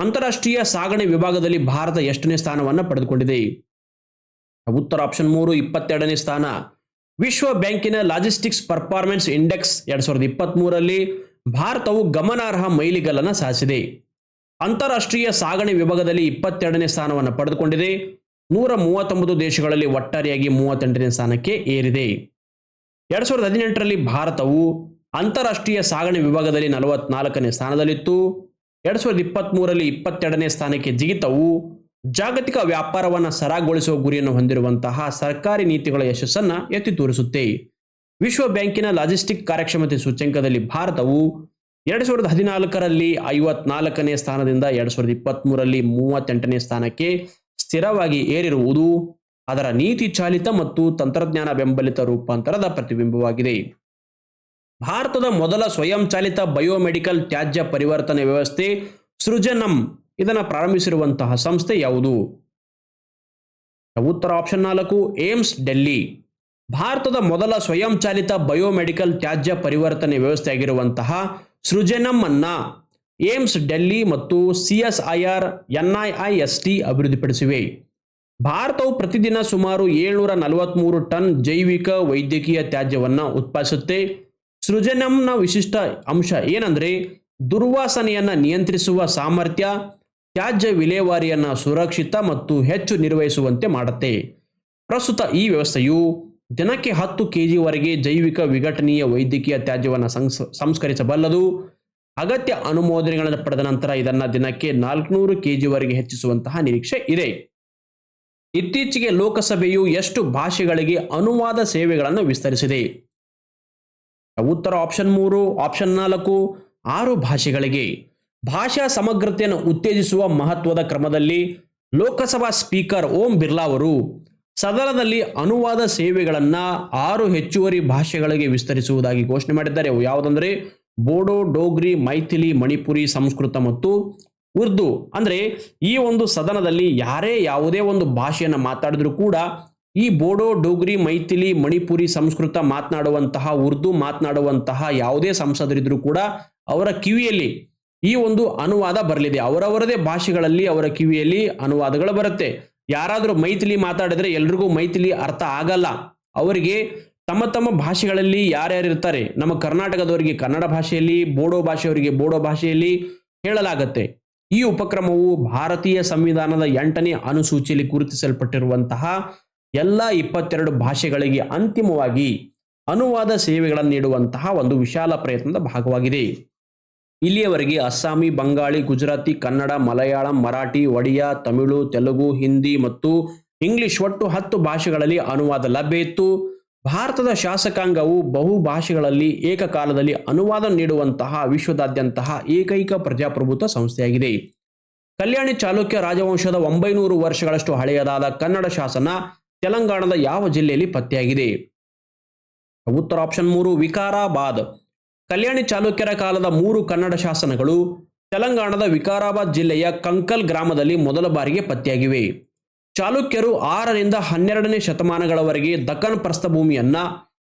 ಅಂತಾರಾಷ್ಟ್ರೀಯ ಸಾಗಣೆ ವಿಭಾಗದಲ್ಲಿ ಭಾರತ ಎಷ್ಟನೇ ಸ್ಥಾನವನ್ನು ಪಡೆದುಕೊಂಡಿದೆ. ಉತ್ತರ ಆಪ್ಷನ್ ಮೂರು, ಇಪ್ಪತ್ತೆರಡನೇ ಸ್ಥಾನ. ವಿಶ್ವ ಬ್ಯಾಂಕಿನ ಲಾಜಿಸ್ಟಿಕ್ಸ್ ಪರ್ಫಾರ್ಮೆನ್ಸ್ ಇಂಡೆಕ್ಸ್ ಎರಡ್ ಸಾವಿರದ ಇಪ್ಪತ್ತ್ ಮೂರಲ್ಲಿ ಭಾರತವು ಗಮನಾರ್ಹ ಮೈಲಿಗಲ್ಲನ್ನು ಸಾಧಿಸಿದೆ ಅಂತಾರಾಷ್ಟ್ರೀಯ ಸಾಗಣೆ ವಿಭಾಗದಲ್ಲಿ ಇಪ್ಪತ್ತೆರಡನೇ ಸ್ಥಾನವನ್ನು ಪಡೆದುಕೊಂಡಿದೆ. ನೂರ ಮೂವತ್ತೊಂಬತ್ತು ದೇಶಗಳಲ್ಲಿ ಒಟ್ಟಾರೆಯಾಗಿ ಮೂವತ್ತೆಂಟನೇ ಸ್ಥಾನಕ್ಕೆ ಏರಿದೆ. ಎರಡ್ ಸಾವಿರದ ಹದಿನೆಂಟರಲ್ಲಿ ಭಾರತವು ಅಂತಾರಾಷ್ಟ್ರೀಯ ಸಾಗಣೆ ವಿಭಾಗದಲ್ಲಿ ನಲವತ್ನಾಲ್ಕನೇ ಸ್ಥಾನದಲ್ಲಿತ್ತು. ಎರಡ್ ಸಾವಿರದ ಇಪ್ಪತ್ತ್ಮೂರರಲ್ಲಿ ಇಪ್ಪತ್ತೆರಡನೇ ಸ್ಥಾನಕ್ಕೆ ಜಿಗಿತವು ಜಾಗತಿಕ ವ್ಯಾಪಾರವನ್ನು ಸರಾಗೊಳಿಸುವ ಗುರಿಯನ್ನು ಹೊಂದಿರುವಂತಹ ಸರ್ಕಾರಿ ನೀತಿಗಳ ಯಶಸ್ಸನ್ನು ಎತ್ತಿ ತೋರಿಸುತ್ತೆ. ವಿಶ್ವ ಬ್ಯಾಂಕಿನ ಲಾಜಿಸ್ಟಿಕ್ ಕಾರ್ಯಕ್ಷಮತೆ ಸೂಚ್ಯಂಕದಲ್ಲಿ ಭಾರತವು ಎರಡ್ ಸಾವಿರದ ಹದಿನಾಲ್ಕರಲ್ಲಿ ಐವತ್ನಾಲ್ಕನೇ ಸ್ಥಾನದಿಂದ ಎರಡ್ ಸಾವಿರದ ಇಪ್ಪತ್ತ್ಮೂರರಲ್ಲಿ ಮೂವತ್ತೆಂಟನೇ ಸ್ಥಾನಕ್ಕೆ ಸ್ಥಿರವಾಗಿ ಏರಿರುವುದು ಅದರ ನೀತಿ ಚಾಲಿತ ಮತ್ತು ತಂತ್ರಜ್ಞಾನ ಬೆಂಬಲಿತ ರೂಪಾಂತರದ ಪ್ರತಿಬಿಂಬವಾಗಿದೆ. ಭಾರತದ ಮೊದಲ ಸ್ವಯಂಚಾಲಿತ ಬಯೋಮೆಡಿಕಲ್ ತ್ಯಾಜ್ಯ ಪರಿವರ್ತನೆ ವ್ಯವಸ್ಥೆ ಸೃಜನಂ ಇದನ್ನು ಪ್ರಾರಂಭಿಸಿರುವಂತಹ ಸಂಸ್ಥೆ ಯಾವುದು? ಉತ್ತರ ಆಪ್ಷನ್ ನಾಲ್ಕು, ಏಮ್ಸ್, ಡೆಲ್ಲಿ. ಭಾರತದ ಮೊದಲ ಸ್ವಯಂಚಾಲಿತ ಬಯೋಮೆಡಿಕಲ್ ತ್ಯಾಜ್ಯ ಪರಿವರ್ತನೆ ವ್ಯವಸ್ಥೆಯಾಗಿರುವಂತಹ ಸೃಜನಂ ಅನ್ನ ಏಮ್ಸ್, ಡೆಲ್ಲಿ ಮತ್ತು ಸಿಎಸ್ಐಆರ್, ಎನ್ಐಐಎಸ್ಟಿ ಅಭಿವೃದ್ಧಿಪಡಿಸಿವೆ. ಭಾರತವು ಪ್ರತಿದಿನ ಸುಮಾರು ಏಳ್ನೂರ ನಲವತ್ತ್ಮೂರು ಟನ್ ಜೈವಿಕ ವೈದ್ಯಕೀಯ ತ್ಯಾಜ್ಯವನ್ನು ಉತ್ಪಾದಿಸುತ್ತೆ. ಸೃಜನಂನ ವಿಶಿಷ್ಟ ಅಂಶ ಏನಂದ್ರೆ ದುರ್ವಾಸನೆಯನ್ನು ನಿಯಂತ್ರಿಸುವ ಸಾಮರ್ಥ್ಯ ತ್ಯಾಜ್ಯ ವಿಲೇವಾರಿಯನ್ನು ಸುರಕ್ಷಿತ ಮತ್ತು ಹೆಚ್ಚು ನಿರ್ವಹಿಸುವಂತೆ ಮಾಡುತ್ತೆ. ಪ್ರಸ್ತುತ ಈ ವ್ಯವಸ್ಥೆಯು ದಿನಕ್ಕೆ ಹತ್ತು ಕೆಜಿವರೆಗೆ ಜೈವಿಕ ವಿಘಟನೀಯ ವೈದ್ಯಕೀಯ ತ್ಯಾಜ್ಯವನ್ನು ಸಂಸ್, ಸಂಸ್ಕರಿಸಬಲ್ಲದು. ಅಗತ್ಯ ಅನುಮೋದನೆಗಳನ್ನು ಪಡೆದ ನಂತರ ಇದನ್ನು ದಿನಕ್ಕೆ ನಾಲ್ಕುನೂರು ಕೆಜಿವರೆಗೆ ಹೆಚ್ಚಿಸುವಂತಹ ನಿರೀಕ್ಷೆ ಇದೆ. ಇತ್ತೀಚೆಗೆ ಲೋಕಸಭೆಯು ಎಷ್ಟು ಭಾಷೆಗಳಿಗೆ ಅನುವಾದ ಸೇವೆಗಳನ್ನು ವಿಸ್ತರಿಸಿದೆ. ಉತ್ತರ ಆಪ್ಷನ್ ಮೂರು, ಆಪ್ಷನ್ ನಾಲ್ಕು, ಆರು ಭಾಷೆಗಳಿಗೆ. ಭಾಷಾ ಸಮಗ್ರತೆಯನ್ನು ಉತ್ತೇಜಿಸುವ ಮಹತ್ವದ ಕ್ರಮದಲ್ಲಿ ಲೋಕಸಭಾ ಸ್ಪೀಕರ್ ಓಂ ಬಿರ್ಲಾ ಅವರು ಸದನದಲ್ಲಿ ಅನುವಾದ ಸೇವೆಗಳನ್ನು ಆರು ಹೆಚ್ಚುವರಿ ಭಾಷೆಗಳಿಗೆ ವಿಸ್ತರಿಸುವುದಾಗಿ ಘೋಷಣೆ ಮಾಡಿದ್ದಾರೆ. ಯಾವುದಂದ್ರೆ ಬೋಡೋ, ಡೋಗ್ರಿ, ಮೈಥಿಲಿ, ಮಣಿಪುರಿ, ಸಂಸ್ಕೃತ ಮತ್ತು ಉರ್ದು. ಅಂದ್ರೆ ಈ ಒಂದು ಸದನದಲ್ಲಿ ಯಾರೇ ಯಾವುದೇ ಒಂದು ಭಾಷೆಯನ್ನು ಮಾತಾಡಿದ್ರು ಕೂಡ ಈ ಬೋಡೋ, ಡೋಗ್ರಿ, ಮೈಥಿಲಿ, ಮಣಿಪುರಿ, ಸಂಸ್ಕೃತ ಮಾತನಾಡುವಂತಹ, ಉರ್ದು ಮಾತನಾಡುವಂತಹ ಯಾವುದೇ ಸಂಸದರಿದ್ರು ಕೂಡ ಅವರ ಕಿವಿಯಲ್ಲಿ ಈ ಒಂದು ಅನುವಾದ ಬರಲಿದೆ. ಅವರವರದೇ ಭಾಷೆಗಳಲ್ಲಿ, ಅವರ ಕಿವಿಯಲ್ಲಿ ಅನುವಾದಗಳು ಬರುತ್ತೆ. ಯಾರಾದರೂ ಮೈಥಿಲಿ ಮಾತಾಡಿದ್ರೆ ಎಲ್ರಿಗೂ ಮೈಥಿಲಿ ಅರ್ಥ ಆಗಲ್ಲ. ಅವರಿಗೆ ತಮ್ಮ ತಮ್ಮ ಭಾಷೆಗಳಲ್ಲಿ ಯಾರ್ಯಾರು ಇರ್ತಾರೆ? ನಮ್ಮ ಕರ್ನಾಟಕದವರಿಗೆ ಕನ್ನಡ ಭಾಷೆಯಲ್ಲಿ, ಬೋಡೋ ಭಾಷೆಯವರಿಗೆ ಬೋಡೋ ಭಾಷೆಯಲ್ಲಿ ಹೇಳಲಾಗತ್ತೆ. ಈ ಉಪಕ್ರಮವು ಭಾರತೀಯ ಸಂವಿಧಾನದ ಎಂಟನೇ ಅನುಸೂಚಿಯಲ್ಲಿ ಗುರುತಿಸಲ್ಪಟ್ಟಿರುವಂತಹ ಎಲ್ಲ ಇಪ್ಪತ್ತೆರಡು ಭಾಷೆಗಳಿಗೆ ಅಂತಿಮವಾಗಿ ಅನುವಾದ ಸೇವೆಗಳನ್ನು ನೀಡುವಂತಹ ಒಂದು ವಿಶಾಲ ಪ್ರಯತ್ನದ ಭಾಗವಾಗಿದೆ. ಇಲ್ಲಿಯವರೆಗೆ ಅಸ್ಸಾಮಿ, ಬಂಗಾಳಿ, ಗುಜರಾತಿ, ಕನ್ನಡ, ಮಲಯಾಳಂ, ಮರಾಠಿ, ಒಡಿಯಾ, ತಮಿಳು, ತೆಲುಗು, ಹಿಂದಿ ಮತ್ತು ಇಂಗ್ಲಿಷ್ ಒಟ್ಟು ಹತ್ತು ಭಾಷೆಗಳಲ್ಲಿ ಅನುವಾದ ಲಭ್ಯ ಇತ್ತು. ಭಾರತದ ಶಾಸಕಾಂಗವು ಬಹು ಭಾಷೆಗಳಲ್ಲಿ ಏಕಕಾಲದಲ್ಲಿ ಅನುವಾದ ನೀಡುವಂತಹ ವಿಶ್ವದಾದ್ಯಂತಹ ಏಕೈಕ ಪ್ರಜಾಪ್ರಭುತ್ವ ಸಂಸ್ಥೆಯಾಗಿದೆ. ಕಲ್ಯಾಣಿ ಚಾಲುಕ್ಯ ರಾಜವಂಶದ ಒಂಬೈನೂರು ವರ್ಷಗಳಷ್ಟು ಹಳೆಯದಾದ ಕನ್ನಡ ಶಾಸನ ತೆಲಂಗಾಣದ ಯಾವ ಜಿಲ್ಲೆಯಲ್ಲಿ ಪತ್ತೆಯಾಗಿದೆ? ಉತ್ತರ ಆಪ್ಷನ್ ಮೂರು, ವಿಕಾರಾಬಾದ್. ಕಲ್ಯಾಣಿ ಚಾಲುಕ್ಯರ ಕಾಲದ ಮೂರು ಕನ್ನಡ ಶಾಸನಗಳು ತೆಲಂಗಾಣದ ವಿಕಾರಾಬಾದ್ ಜಿಲ್ಲೆಯ ಕಂಕಲ್ ಗ್ರಾಮದಲ್ಲಿ ಮೊದಲ ಬಾರಿಗೆ ಪತ್ತೆಯಾಗಿವೆ. ಚಾಲುಕ್ಯರು ಆರರಿಂದ ಹನ್ನೆರಡನೇ ಶತಮಾನಗಳವರೆಗೆ ದಖನ್ ಪ್ರಸ್ಥಭೂಮಿಯನ್ನ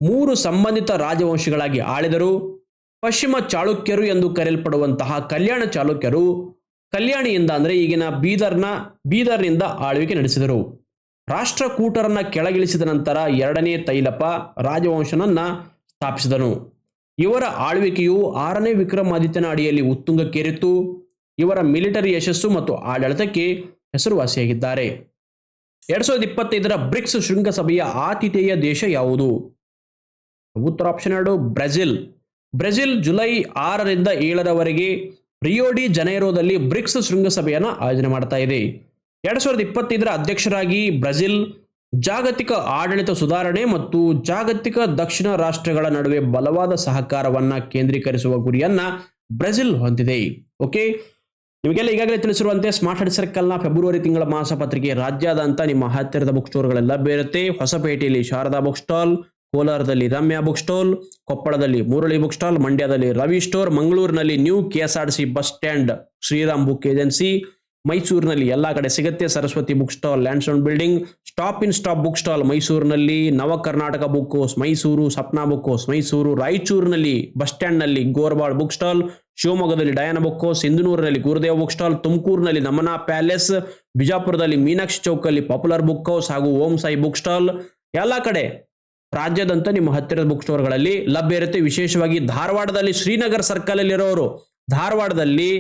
ಮೂರು ಸಂಬಂಧಿತ ರಾಜವಂಶಗಳಾಗಿ ಆಳಿದರು. ಪಶ್ಚಿಮ ಚಾಳುಕ್ಯರು ಎಂದು ಕರೆಯಲ್ಪಡುವಂತಹ ಕಲ್ಯಾಣ ಚಾಲುಕ್ಯರು ಕಲ್ಯಾಣಿಯಿಂದ ಅಂದರೆ ಈಗಿನ ಬೀದರ್ನ, ಬೀದರ್ನಿಂದ ಆಳ್ವಿಕೆ ನಡೆಸಿದರು. ರಾಷ್ಟ್ರಕೂಟರನ್ನ ಕೆಳಗಿಳಿಸಿದ ನಂತರ ಎರಡನೇ ತೈಲಪ ರಾಜವಂಶನನ್ನ ಸ್ಥಾಪಿಸಿದನು. ಇವರ ಆಳ್ವಿಕೆಯು ಆರನೇ ವಿಕ್ರಮಾದಿತ್ಯನ ಅಡಿಯಲ್ಲಿ ಉತ್ತುಂಗಕ್ಕೇರಿತ್ತು. ಇವರ ಮಿಲಿಟರಿ ಯಶಸ್ಸು ಮತ್ತು ಆಡಳಿತಕ್ಕೆ ಹೆಸರುವಾಸಿಯಾಗಿದ್ದಾರೆ. ಎರಡ್ ಸಾವಿರದ ಇಪ್ಪತ್ತೈದರ ಬ್ರಿಕ್ಸ್ ಶೃಂಗಸಭೆಯ ಆತಿಥೇಯ ದೇಶ ಯಾವುದು? ಉತ್ತರ ಆಪ್ಷನ್ ಎರಡು, ಬ್ರೆಜಿಲ್. ಬ್ರೆಜಿಲ್ ಜುಲೈ ಆರರಿಂದ ಏಳರವರೆಗೆ ರಿಯೋಡಿ ಜನೈರೋದಲ್ಲಿ ಬ್ರಿಕ್ಸ್ ಶೃಂಗಸಭೆಯನ್ನು ಆಯೋಜನೆ ಮಾಡ್ತಾ ಇದೆ. ಎರಡ್ ಸಾವಿರದ ಇಪ್ಪತ್ತೈದರ ಅಧ್ಯಕ್ಷರಾಗಿ ಬ್ರೆಜಿಲ್ ಜಾಗತಿಕ ಆಡಳಿತ ಸುಧಾರಣೆ ಮತ್ತು ಜಾಗತಿಕ ದಕ್ಷಿಣ ರಾಷ್ಟ್ರಗಳ ನಡುವೆ ಬಲವಾದ ಸಹಕಾರವನ್ನು ಕೇಂದ್ರೀಕರಿಸುವ ಗುರಿಯನ್ನ ಬ್ರೆಜಿಲ್ ಹೊಂದಿದೆ. ಓಕೆ? ನಿಮಗೆಲ್ಲ ಈಗಾಗಲೇ ತಿಳಿಸಿರುವಂತೆ ಸ್ಮಾರ್ಟ್ ಹಡ್ ಸರ್ಕಲ್ನ ಫೆಬ್ರವರಿ ತಿಂಗಳ ಮಾಸಪತ್ರಿಕೆ ರಾಜ್ಯಾದ್ಯಂತ ನಿಮ್ಮ ಹತ್ತಿರದ ಬುಕ್ ಸ್ಟೋರ್ಗಳೆಲ್ಲ ಬೇರುತ್ತೆ. ಹೊಸಪೇಟೆಯಲ್ಲಿ ಶಾರದಾ ಬುಕ್ ಸ್ಟಾಲ್ ಕೋಲಾರದಲ್ಲಿ ರಮ್ಯಾ ಬುಕ್ ಸ್ಟಾಲ್ ಕೊಪ್ಪಳದಲ್ಲಿ ಮುರಳಿ ಬುಕ್ ಸ್ಟಾಲ್ ಮಂಡ್ಯದಲ್ಲಿ ರವಿ ಸ್ಟೋರ್ ಮಂಗಳೂರಿನಲ್ಲಿ new KSRTC bus stand Shriram book agency ಮೈಸೂರಿನಲ್ಲಿ ಎಲ್ಲ ಕಡೆ ಸಿಗುತ್ತೆ. Saraswati book stall Landstone building, stop in stop book stall ಮೈಸೂರಿನಲ್ಲಿ Nava Karnataka book house, Mysuru Sapna book house, Mysuru ರಾಯಚೂರಿನಲ್ಲಿ bus ಸ್ಟ್ಯಾಂಡ್ನಲ್ಲಿ ಗೋರ್ಬಾಳ್ ಬುಕ್ ಸ್ಟಾಲ್, ಶಿವಮೊಗ್ಗದಲ್ಲಿ ಡಯಾನ ಬುಕ್ ಹೌಸ್, ಸಿಂಧನೂರಿನಲ್ಲಿ Gurudeva book stall, ತುಮಕೂರಿನಲ್ಲಿ ನಮನಾ ಪ್ಯಾಲೇಸ್, ಬಿಜಾಪುರದಲ್ಲಿ ಮೀನಾಕ್ಷಿ ಚೌಕಲ್ಲಿ ಪಾಪ್ಯುಲರ್ ಬುಕ್ ಹೌಸ್ ಹಾಗೂ Om Sai book stall. ಎಲ್ಲ ಕಡೆ ರಾಜ್ಯದಂತ ನಿಮ್ಮ ಹತ್ತಿರದ ಬುಕ್ ಸ್ಟೋರ್ಗಳಲ್ಲಿ ಲಭ್ಯ ಇರುತ್ತೆ. ವಿಶೇಷವಾಗಿ ಧಾರವಾಡದಲ್ಲಿ ಶ್ರೀನಗರ್ ಸರ್ಕಲ್ ಅಲ್ಲಿ ಇರೋರು ಧಾರವಾಡದಲ್ಲಿ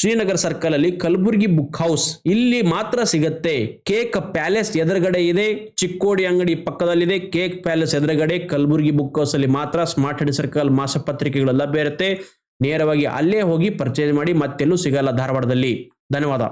ಶ್ರೀನಗರ್ ಸರ್ಕಲ್ ಅಲ್ಲಿ ಕಲಬುರ್ಗಿ ಬುಕ್ ಹೌಸ್ ಇಲ್ಲಿ ಮಾತ್ರ ಸಿಗತ್ತೆ. ಕೇಕ್ ಪ್ಯಾಲೇಸ್ ಎದುರುಗಡೆ ಇದೆ. ಚಿಕ್ಕೋಡಿ ಅಂಗಡಿ ಪಕ್ಕದಲ್ಲಿದೆ. ಕೇಕ್ ಪ್ಯಾಲೇಸ್ ಎದುರುಗಡೆ ಕಲಬುರ್ಗಿ ಬುಕ್ ಹೌಸ್ ಅಲ್ಲಿ ಮಾತ್ರ ಸ್ಮಾರ್ಟ್ ಹೆಡ್ ಸರ್ಕಲ್ ಮಾಸಪತ್ರಿಕೆಗಳು ಲಭ್ಯ ಇರುತ್ತೆ. ನೇರವಾಗಿ ಅಲ್ಲೇ ಹೋಗಿ ಪರ್ಚೇಸ್ ಮಾಡಿ ಮತ್ತೆಲ್ಲೂ ಸಿಗಲ್ಲ ಧಾರವಾಡದಲ್ಲಿ. ಧನ್ಯವಾದ.